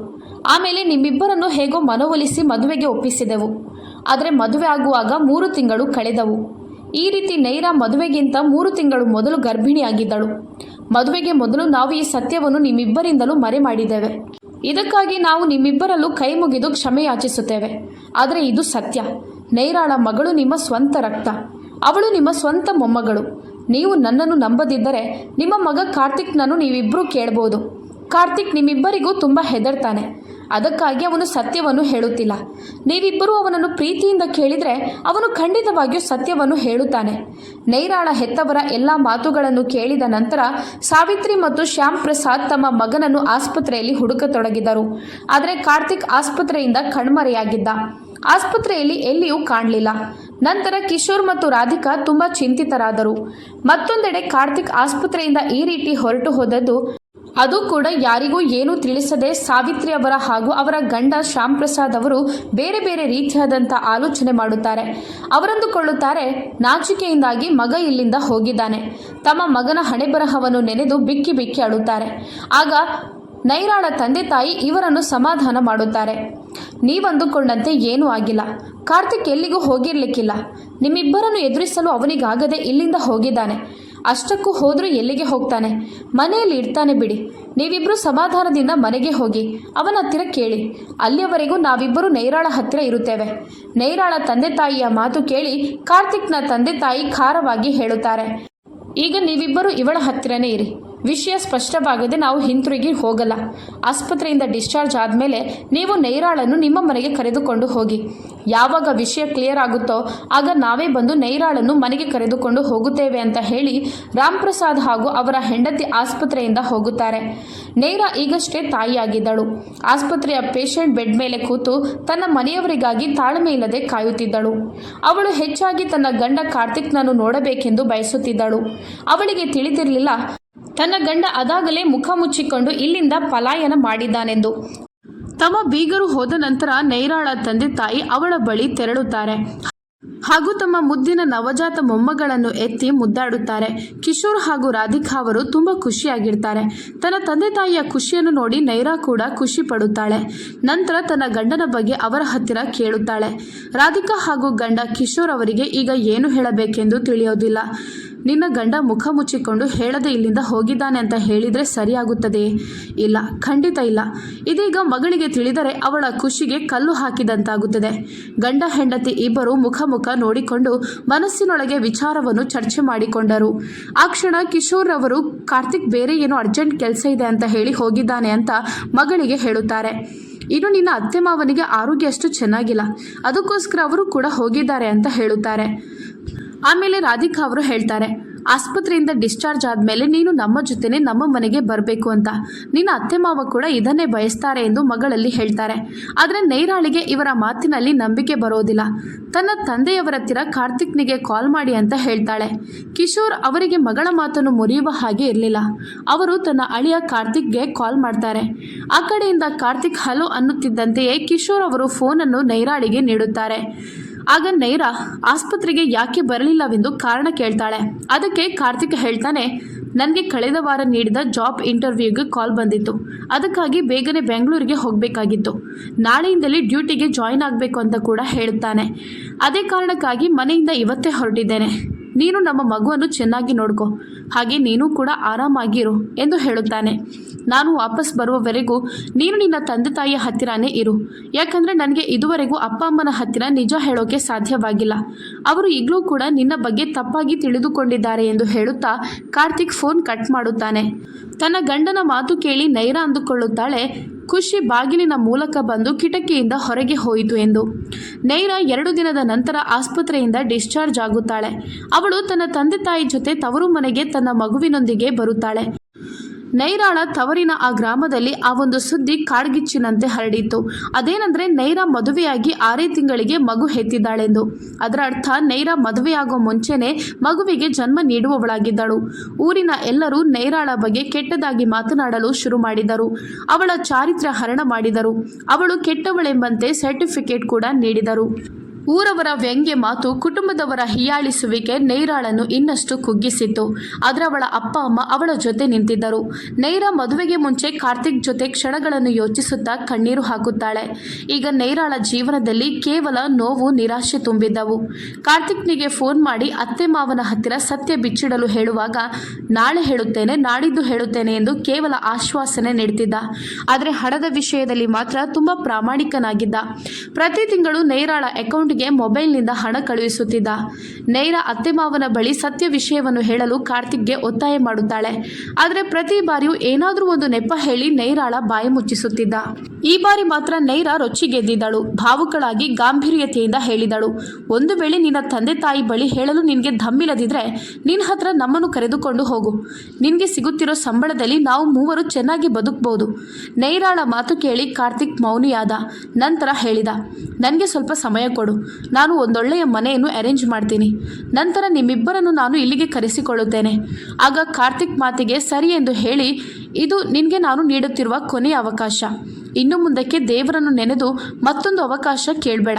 ಆಮೇಲೆ ನಿಮ್ಮಿಬ್ಬರನ್ನು ಹೇಗೋ ಮನವೊಲಿಸಿ ಮದುವೆಗೆ ಒಪ್ಪಿಸಿದೆವು. ಆದರೆ ಮದುವೆ ಆಗುವಾಗ ಮೂರು ತಿಂಗಳು ಕಳೆದವು. ಈ ರೀತಿ ನೈರಾ ಮದುವೆಗಿಂತ ಮೂರು ತಿಂಗಳು ಮೊದಲು ಗರ್ಭಿಣಿಯಾಗಿದ್ದಳು. ಮದುವೆಗೆ ಮೊದಲು ನಾವು ಈ ಸತ್ಯವನ್ನು ನಿಮ್ಮಿಬ್ಬರಿಂದಲೂ ಮರೆ ಮಾಡಿದ್ದೇವೆ ಇದಕ್ಕಾಗಿ ನಾವು ನಿಮ್ಮಿಬ್ಬರಲ್ಲೂ ಕೈ ಮುಗಿದು ಕ್ಷಮೆ ಯಾಚಿಸುತ್ತೇವೆ ಆದರೆ ಇದು ಸತ್ಯ. ನೈರಾಳ ಮಗಳು ನಿಮ್ಮ ಸ್ವಂತ ರಕ್ತ. ಅವಳು ನಿಮ್ಮ ಸ್ವಂತ ಮೊಮ್ಮಗಳು. ನೀವು ನನ್ನನ್ನು ನಂಬದಿದ್ದರೆ ನಿಮ್ಮ ಮಗ ಕಾರ್ತಿಕ್ನನ್ನು ನೀವಿಬ್ಬರೂ ಕೇಳಬಹುದು ಕಾರ್ತಿಕ್ ನಿಮ್ಮಿಬ್ಬರಿಗೂ ತುಂಬ ಹೆದರ್ತಾನೆ. ಅದಕ್ಕಾಗಿ ಅವನು ಸತ್ಯವನ್ನು ಹೇಳುತ್ತಿಲ್ಲ. ನೀವಿಬ್ಬರೂ ಅವನನ್ನು ಪ್ರೀತಿಯಿಂದ ಕೇಳಿದರೆ ಅವನು ಖಂಡಿತವಾಗಿಯೂ ಸತ್ಯವನ್ನು ಹೇಳುತ್ತಾನೆ. ನೈರಾಳ ಹೆತ್ತವರ ಎಲ್ಲ ಮಾತುಗಳನ್ನು ಕೇಳಿದ ನಂತರ ಸಾವಿತ್ರಿ ಮತ್ತು ಶ್ಯಾಮ್ ಪ್ರಸಾದ್ ತಮ್ಮ ಮಗನನ್ನು ಆಸ್ಪತ್ರೆಯಲ್ಲಿ ಹುಡುಕತೊಡಗಿದರು. ಆದರೆ ಕಾರ್ತಿಕ್ ಆಸ್ಪತ್ರೆಯಿಂದ ಕಣ್ಮರೆಯಾಗಿದ್ದ. ಆಸ್ಪತ್ರೆಯಲ್ಲಿ ಎಲ್ಲಿಯೂ ಕಾಣಲಿಲ್ಲ. ನಂತರ ಕಿಶೋರ್ ಮತ್ತು ರಾಧಿಕಾ ತುಂಬಾ ಚಿಂತಿತರಾದರು. ಮತ್ತೊಂದೆಡೆ ಕಾರ್ತಿಕ್ ಆಸ್ಪತ್ರೆಯಿಂದ ಈ ರೀತಿ ಹೊರಟು ಹೋದದ್ದು ಅದು ಕೂಡ ಯಾರಿಗೂ ಏನೂ ತಿಳಿಸದೆ ಸಾವಿತ್ರಿ ಅವರ ಹಾಗೂ ಅವರ ಗಂಡ ಶ್ಯಾಮ್ ಪ್ರಸಾದ್ ಅವರು ಬೇರೆ ಬೇರೆ ರೀತಿಯಾದಂಥ ಆಲೋಚನೆ ಮಾಡುತ್ತಾರೆ. ಅವರಂದುಕೊಳ್ಳುತ್ತಾರೆ, ನಾಚಿಕೆಯಿಂದಾಗಿ ಮಗ ಇಲ್ಲಿಂದ ಹೋಗಿದ್ದಾನೆ. ತಮ್ಮ ಮಗನ ಹಣೆಬರಹವನ್ನು ನೆನೆದು ಬಿಕ್ಕಿ ಬಿಕ್ಕಿ ಅಳುತ್ತಾರೆ. ಆಗ ನೈರಾಳ ತಂದೆ ತಾಯಿ ಇವರನ್ನು ಸಮಾಧಾನ ಮಾಡುತ್ತಾರೆ. ನೀವಂದುಕೊಂಡಂತೆ ಏನೂ ಆಗಿಲ್ಲ. ಕಾರ್ತಿಕ್ ಎಲ್ಲಿಗೂ ಹೋಗಿರ್ಲಿಕ್ಕಿಲ್ಲ. ನಿಮ್ಮಿಬ್ಬರನ್ನು ಎದುರಿಸಲು ಅವನಿಗಾಗದೆ ಇಲ್ಲಿಂದ ಹೋಗಿದ್ದಾನೆ. ಅಷ್ಟಕ್ಕೂ ಹೋದರೂ ಎಲ್ಲಿಗೆ ಹೋಗ್ತಾನೆ? ಮನೆಯಲ್ಲಿ ಇಡ್ತಾನೆ ಬಿಡಿ. ನೀವಿಬ್ಬರು ಸಮಾಧಾನದಿಂದ ಮನೆಗೆ ಹೋಗಿ, ಅವನ ಹತ್ತಿರ ಕೇಳಿ. ಅಲ್ಲಿಯವರೆಗೂ ನಾವಿಬ್ಬರು ನೈರಾಳ ಹತ್ತಿರ ಇರುತ್ತೇವೆ. ನೈರಾಳ ತಂದೆ ತಾಯಿಯ ಮಾತು ಕೇಳಿ ಕಾರ್ತಿಕ್ನ ತಂದೆ ತಾಯಿ ಖಾರವಾಗಿ ಹೇಳುತ್ತಾರೆ. ಈಗ ನೀವಿಬ್ಬರು ಇವಳ ಹತ್ತಿರನೇ ಇರಿ. ವಿಷಯ ಸ್ಪಷ್ಟವಾಗದೆ ನಾವು ಹಿಂತಿರುಗಿ ಹೋಗಲ್ಲ. ಆಸ್ಪತ್ರೆಯಿಂದ ಡಿಸ್ಚಾರ್ಜ್ ಆದಮೇಲೆ ನೀವು ನೈರಾಳನ್ನು ನಿಮ್ಮ ಮನೆಗೆ ಕರೆದುಕೊಂಡು ಹೋಗಿ. ಯಾವಾಗ ವಿಷಯ ಕ್ಲಿಯರ್ ಆಗುತ್ತೋ ಆಗ ನಾವೇ ಬಂದು ನೈರಾಳನ್ನು ಮನೆಗೆ ಕರೆದುಕೊಂಡು ಹೋಗುತ್ತೇವೆ ಅಂತ ಹೇಳಿ ರಾಮ್ ಪ್ರಸಾದ್ ಹಾಗೂ ಅವರ ಹೆಂಡತಿ ಆಸ್ಪತ್ರೆಯಿಂದ ಹೋಗುತ್ತಾರೆ. ನೈರಾ ಈಗಷ್ಟೇ ತಾಯಿಯಾಗಿದ್ದಳು. ಆಸ್ಪತ್ರೆಯ ಪೇಷಂಟ್ ಬೆಡ್ ಮೇಲೆ ಕೂತು ತನ್ನ ಮನೆಯವರಿಗಾಗಿ ತಾಳ್ಮೆ ಇಲ್ಲದೆ ಕಾಯುತ್ತಿದ್ದಳು. ಅವಳು ಹೆಚ್ಚಾಗಿ ತನ್ನ ಗಂಡ ಕಾರ್ತಿಕ್ನನ್ನು ನೋಡಬೇಕೆಂದು ಬಯಸುತ್ತಿದ್ದಳು. ಅವಳಿಗೆ ತಿಳಿದಿರಲಿಲ್ಲ ತನ್ನ ಗಂಡ ಅದಾಗಲೇ ಮುಖ ಮುಚ್ಚಿಕೊಂಡು ಇಲ್ಲಿಂದ ಪಲಾಯನ ಮಾಡಿದ್ದಾನೆಂದು. ತಮ್ಮ ಬೀಗರು ಹೋದ ನಂತರ ನೈರಾಳ ತಂದೆ ತಾಯಿ ಅವಳ ಬಳಿ ತೆರಳುತ್ತಾರೆ. ಹಾಗೂ ತಮ್ಮ ಮುದ್ದಿನ ನವಜಾತ ಮೊಮ್ಮಗಳನ್ನು ಎತ್ತಿ ಮುದ್ದಾಡುತ್ತಾರೆ. ಕಿಶೋರ್ ಹಾಗೂ ರಾಧಿಕಾ ಅವರು ತುಂಬ ಖುಷಿಯಾಗಿರ್ತಾರೆ. ತನ್ನ ತಂದೆ ತಾಯಿಯ ಖುಷಿಯನ್ನು ನೋಡಿ ನೈರಾ ಕೂಡ ಖುಷಿ ಪಡುತ್ತಾಳೆ. ನಂತರ ತನ್ನ ಗಂಡನ ಬಗ್ಗೆ ಅವರ ಹತ್ತಿರ ಕೇಳುತ್ತಾಳೆ. ರಾಧಿಕಾ ಹಾಗೂ ಗಂಡ ಕಿಶೋರ್ ಅವರಿಗೆ ಈಗ ಏನು ಹೇಳಬೇಕೆಂದು ತಿಳಿಯೋದಿಲ್ಲ. ನಿನ್ನ ಗಂಡ ಮುಖ ಮುಚ್ಚಿಕೊಂಡು ಹೇಳದೆ ಇಲ್ಲಿಂದ ಹೋಗಿದ್ದಾನೆ ಅಂತ ಹೇಳಿದರೆ ಸರಿಯಾಗುತ್ತದೆ? ಇಲ್ಲ, ಖಂಡಿತ ಇಲ್ಲ. ಇದೀಗ ಮಗಳಿಗೆ ತಿಳಿದರೆ ಅವಳ ಖುಷಿಗೆ ಕಲ್ಲು ಹಾಕಿದಂತಾಗುತ್ತದೆ. ಗಂಡ ಹೆಂಡತಿ ಇಬ್ಬರು ಮುಖ ಮುಖ ನೋಡಿಕೊಂಡು ಮನಸ್ಸಿನೊಳಗೆ ವಿಚಾರವನ್ನು ಚರ್ಚೆ ಮಾಡಿಕೊಂಡರು. ಆ ಕ್ಷಣ ಕಿಶೋರ್ ಅವರು ಕಾರ್ತಿಕ್, ಬೇರೆ ಏನೋ ಅರ್ಜೆಂಟ್ ಕೆಲಸ ಇದೆ ಅಂತ ಹೇಳಿ ಹೋಗಿದ್ದಾನೆ ಅಂತ ಮಗಳಿಗೆ ಹೇಳುತ್ತಾರೆ. ಇನ್ನು ನಿನ್ನ ಅತ್ತೆ ಮಾವನಿಗೆ ಆರೋಗ್ಯ ಅಷ್ಟು ಚೆನ್ನಾಗಿಲ್ಲ. ಅದಕ್ಕೋಸ್ಕರ ಅವರು ಕೂಡ ಹೋಗಿದ್ದಾರೆ ಅಂತ ಹೇಳುತ್ತಾರೆ. ಆಮೇಲೆ ರಾಧಿಕಾ ಅವರು ಹೇಳ್ತಾರೆ, ಆಸ್ಪತ್ರೆಯಿಂದ ಡಿಸ್ಚಾರ್ಜ್ ಆದಮೇಲೆ ನೀನು ನಮ್ಮ ಜೊತೆನೆ ನಮ್ಮ ಮನೆಗೆ ಬರಬೇಕು ಅಂತ. ನಿನ್ನ ಅತ್ತೆ ಮಾವ ಕೂಡ ಇದನ್ನೇ ಬಯಸ್ತಾರೆ ಎಂದು ಮಗಳಲ್ಲಿ ಹೇಳ್ತಾರೆ. ಆದರೆ ನೈರಾಳಿಗೆ ಇವರ ಮಾತಿನಲ್ಲಿ ನಂಬಿಕೆ ಬರೋದಿಲ್ಲ. ತನ್ನ ತಂದೆಯವರ ಹತ್ತಿರ ಕಾರ್ತಿಕ್ನಿಗೆ ಕಾಲ್ ಮಾಡಿ ಅಂತ ಹೇಳ್ತಾಳೆ. ಕಿಶೋರ್ ಅವರಿಗೆ ಮಗಳ ಮಾತನ್ನು ಮುರಿಯುವ ಹಾಗೆ ಇರಲಿಲ್ಲ. ಅವರು ತನ್ನ ಅಳಿಯ ಕಾರ್ತಿಕ್ಗೆ ಕಾಲ್ ಮಾಡ್ತಾರೆ. ಆ ಕಡೆಯಿಂದ ಕಾರ್ತಿಕ್ ಹಲೋ ಅನ್ನುತ್ತಿದ್ದಂತೆಯೇ ಕಿಶೋರ್ ಅವರು ಫೋನನ್ನು ನೈರಾಳಿಗೆ ನೀಡುತ್ತಾರೆ. ಆಗ ನೈರಾ ಆಸ್ಪತ್ರೆಗೆ ಯಾಕೆ ಬರಲಿಲ್ಲವೆಂದು ಕಾರಣ ಕೇಳ್ತಾಳೆ. ಅದಕ್ಕೆ ಕಾರ್ತಿಕ್ ಹೇಳ್ತಾನೆ, ನನಗೆ ಕಳೆದ ವಾರ ನೀಡಿದ ಜಾಬ್ ಇಂಟರ್ವ್ಯೂಗೆ ಕಾಲ್ ಬಂದಿತ್ತು. ಅದಕ್ಕಾಗಿ ಬೇಗನೆ ಬೆಂಗಳೂರಿಗೆ ಹೋಗಬೇಕಾಗಿತ್ತು. ನಾಳೆಯಿಂದಲೇ ಡ್ಯೂಟಿಗೆ ಜಾಯಿನ್ ಆಗಬೇಕು ಅಂತ ಕೂಡ ಹೇಳುತ್ತಾನೆ. ಅದೇ ಕಾರಣಕ್ಕಾಗಿ ಮನೆಯಿಂದ ಇವತ್ತೇ ಹೊರಟಿದ್ದೇನೆ. ನೀನು ನಮ್ಮ ಮಗುವನ್ನು ಚೆನ್ನಾಗಿ ನೋಡ್ಕೊ. ಹಾಗೆ ನೀನು ಕೂಡ ಆರಾಮಾಗಿರು ಎಂದು ಹೇಳುತ್ತಾನೆ. ನಾನು ವಾಪಸ್ ಬರುವವರೆಗೂ ನೀನು ನಿನ್ನ ತಂದೆ ತಾಯಿಯ ಹತ್ತಿರನೇ ಇರು. ಯಾಕಂದರೆ ನನಗೆ ಇದುವರೆಗೂ ಅಪ್ಪ ಅಮ್ಮನ ಹತ್ತಿರ ನಿಜ ಹೇಳೋಕೆ ಸಾಧ್ಯವಾಗಿಲ್ಲ. ಅವರು ಈಗಲೂ ಕೂಡ ನಿನ್ನ ಬಗ್ಗೆ ತಪ್ಪಾಗಿ ತಿಳಿದುಕೊಂಡಿದ್ದಾರೆ ಎಂದು ಹೇಳುತ್ತಾ ಕಾರ್ತಿಕ್ ಫೋನ್ ಕಟ್ ಮಾಡುತ್ತಾನೆ. ತನ್ನ ಗಂಡನ ಮಾತು ಕೇಳಿ ನೈರಾ ಅಂದುಕೊಳ್ಳುತ್ತಾಳೆ, ಖುಷಿ ಬಾಗಿಲಿನ ಮೂಲಕ ಬಂದು ಕಿಟಕಿಯಿಂದ ಹೊರಗೆ ಹೋಯಿತು ಎಂದು. ನೈರಾ ಎರಡು ದಿನದ ನಂತರ ಆಸ್ಪತ್ರೆಯಿಂದ ಡಿಸ್ಚಾರ್ಜ್ ಆಗುತ್ತಾಳೆ. ಅವಳು ತನ್ನ ತಂದೆ ತಾಯಿ ಜೊತೆ ತವರು ಮನೆಗೆ ತನ್ನ ಮಗುವಿನೊಂದಿಗೆ ಬರುತ್ತಾಳೆ. ನೈರಾಳ ತವರಿನ ಆ ಗ್ರಾಮದಲ್ಲಿ ಆ ಒಂದು ಸುದ್ದಿ ಕಾಡ್ಗಿಚ್ಚಿನಂತೆ ಹರಡಿತ್ತು. ಅದೇನೆಂದರೆ, ನೈರಾ ಮದುವೆಯಾಗಿ ಆರೇ ತಿಂಗಳಿಗೆ ಮಗು ಹೆತ್ತಿದ್ದಾಳೆಂದು. ಅದರ ಅರ್ಥ, ನೈರಾ ಮದುವೆಯಾಗೋ ಮುಂಚೆನೆ ಮಗುವಿಗೆ ಜನ್ಮ ನೀಡುವವಳಾಗಿದ್ದಳು. ಊರಿನ ಎಲ್ಲರೂ ನೈರಾಳ ಬಗ್ಗೆ ಕೆಟ್ಟದಾಗಿ ಮಾತನಾಡಲು ಶುರು ಮಾಡಿದರು. ಅವಳ ಚಾರಿತ್ರ್ಯ ಹರಣ ಮಾಡಿದರು. ಅವಳು ಕೆಟ್ಟವಳೆಂಬಂತೆ ಸರ್ಟಿಫಿಕೇಟ್ ಕೂಡ ನೀಡಿದರು. ಊರವರ ವ್ಯಂಗ್ಯ ಮಾತು ಕುಟುಂಬದವರ ಹೀಯಾಳಿಸುವಿಕೆ ನೈರಾಳನ್ನು ಇನ್ನಷ್ಟು ಕುಗ್ಗಿಸಿತು ಆದರೆ ಅವಳ ಅಪ್ಪ, ಅಮ್ಮ ಅವಳ ಜೊತೆ ನಿಂತಿದ್ದರು. ನೈರಾ ಮದುವೆಗೆ ಮುಂಚೆ ಕಾರ್ತಿಕ್ ಜೊತೆ ಕ್ಷಣಗಳನ್ನು ಯೋಚಿಸುತ್ತಾ ಕಣ್ಣೀರು ಹಾಕುತ್ತಾಳೆ. ಈಗ ನೈರಾಳ ಜೀವನದಲ್ಲಿ ಕೇವಲ ನೋವು, ನಿರಾಶೆ ತುಂಬಿದ್ದವು. ಕಾರ್ತಿಕ್ನಿಗೆ ಫೋನ್ ಮಾಡಿ, ಅತ್ತೆ ಮಾವನ ಹತ್ತಿರ ಸತ್ಯ ಬಿಚ್ಚಿಡಲು ಹೇಳುವಾಗ, ನಾಳೆ ಹೇಳುತ್ತೇನೆ, ನಾಡಿದ್ದು ಹೇಳುತ್ತೇನೆ ಎಂದು ಕೇವಲ ಆಶ್ವಾಸನೆ ನೀಡುತ್ತಿದ್ದ ಆದರೆ ಹಣದ ವಿಷಯದಲ್ಲಿ ಮಾತ್ರ ತುಂಬಾ ಪ್ರಾಮಾಣಿಕನಾಗಿದ್ದ. ಪ್ರತಿ ತಿಂಗಳು ನೈರಾಳ ಅಕೌಂಟ್ಗೆ ಮೊಬೈಲ್ನಿಂದ ಹಣ ಕಳುಹಿಸುತ್ತಿದ್ದ. ನೈರಾ ಅತ್ತೆ ಮಾವನ ಬಳಿ ಸತ್ಯ ವಿಷಯವನ್ನು ಹೇಳಲು ಕಾರ್ತಿಕ್ಗೆ ಒತ್ತಾಯ ಮಾಡುತ್ತಾಳೆ. ಆದರೆ ಪ್ರತಿ ಬಾರಿಯೂ ಏನಾದರೂ ಒಂದು ನೆಪ ಹೇಳಿ ನೈರಾಳ ಬಾಯಿ ಮುಚ್ಚಿಸುತ್ತಿದ್ದ. ಈ ಬಾರಿ ಮಾತ್ರ ನೈರಾ ರೊಚ್ಚಿಗೆದ್ದಿದ್ದಳು ಭಾವುಕಳಾಗಿ ಗಾಂಭೀರ್ಯತೆಯಿಂದ ಹೇಳಿದಳು. ಒಂದು ವೇಳೆ ನಿನ್ನ ತಂದೆ ತಾಯಿ ಬಳಿ ಹೇಳಲು ನಿನಗೆ ದಮ್ಮಿಲ್ಲದಿದ್ರೆ ನಿನ್ನ ಹತ್ರ ನಮ್ಮನ್ನು ಕರೆದುಕೊಂಡು ಹೋಗು. ನಿನಗೆ ಸಿಗುತ್ತಿರೋ ಸಂಬಳದಲ್ಲಿ ನಾವು ಮೂವರು ಚೆನ್ನಾಗಿ ಬದುಕಬಹುದು ನೈರಾಳ ಮಾತು ಕೇಳಿ ಕಾರ್ತಿಕ್ ಮೌನಿಯಾದ. ನಂತರ ಹೇಳಿದ. ನನಗೆ ಸ್ವಲ್ಪ ಸಮಯ ಕೊಡು. ನಾನು ಒಂದೊಳ್ಳೆಯ ಮನೆಯನ್ನು ಅರೇಂಜ್ ಮಾಡ್ತೀನಿ. ನಂತರ ನಿಮ್ಮಿಬ್ಬರನ್ನು ನಾನು ಇಲ್ಲಿಗೆ ಕರೆಸಿಕೊಳ್ಳುತ್ತೇನೆ. ಆಗ ಕಾರ್ತಿಕ್ ಮಾತಿಗೆ, ಸರಿ ಎಂದು ಹೇಳಿ, ಇದು ನಿನಗೆ ನಾನು ನೀಡುತ್ತಿರುವ ಕೊನೆಯ ಅವಕಾಶ. ಇನ್ನು ಮುಂದಕ್ಕೆ ದೇವರನ್ನು ನೆನೆದು ಮತ್ತೊಂದು ಅವಕಾಶ ಕೇಳಬೇಡ.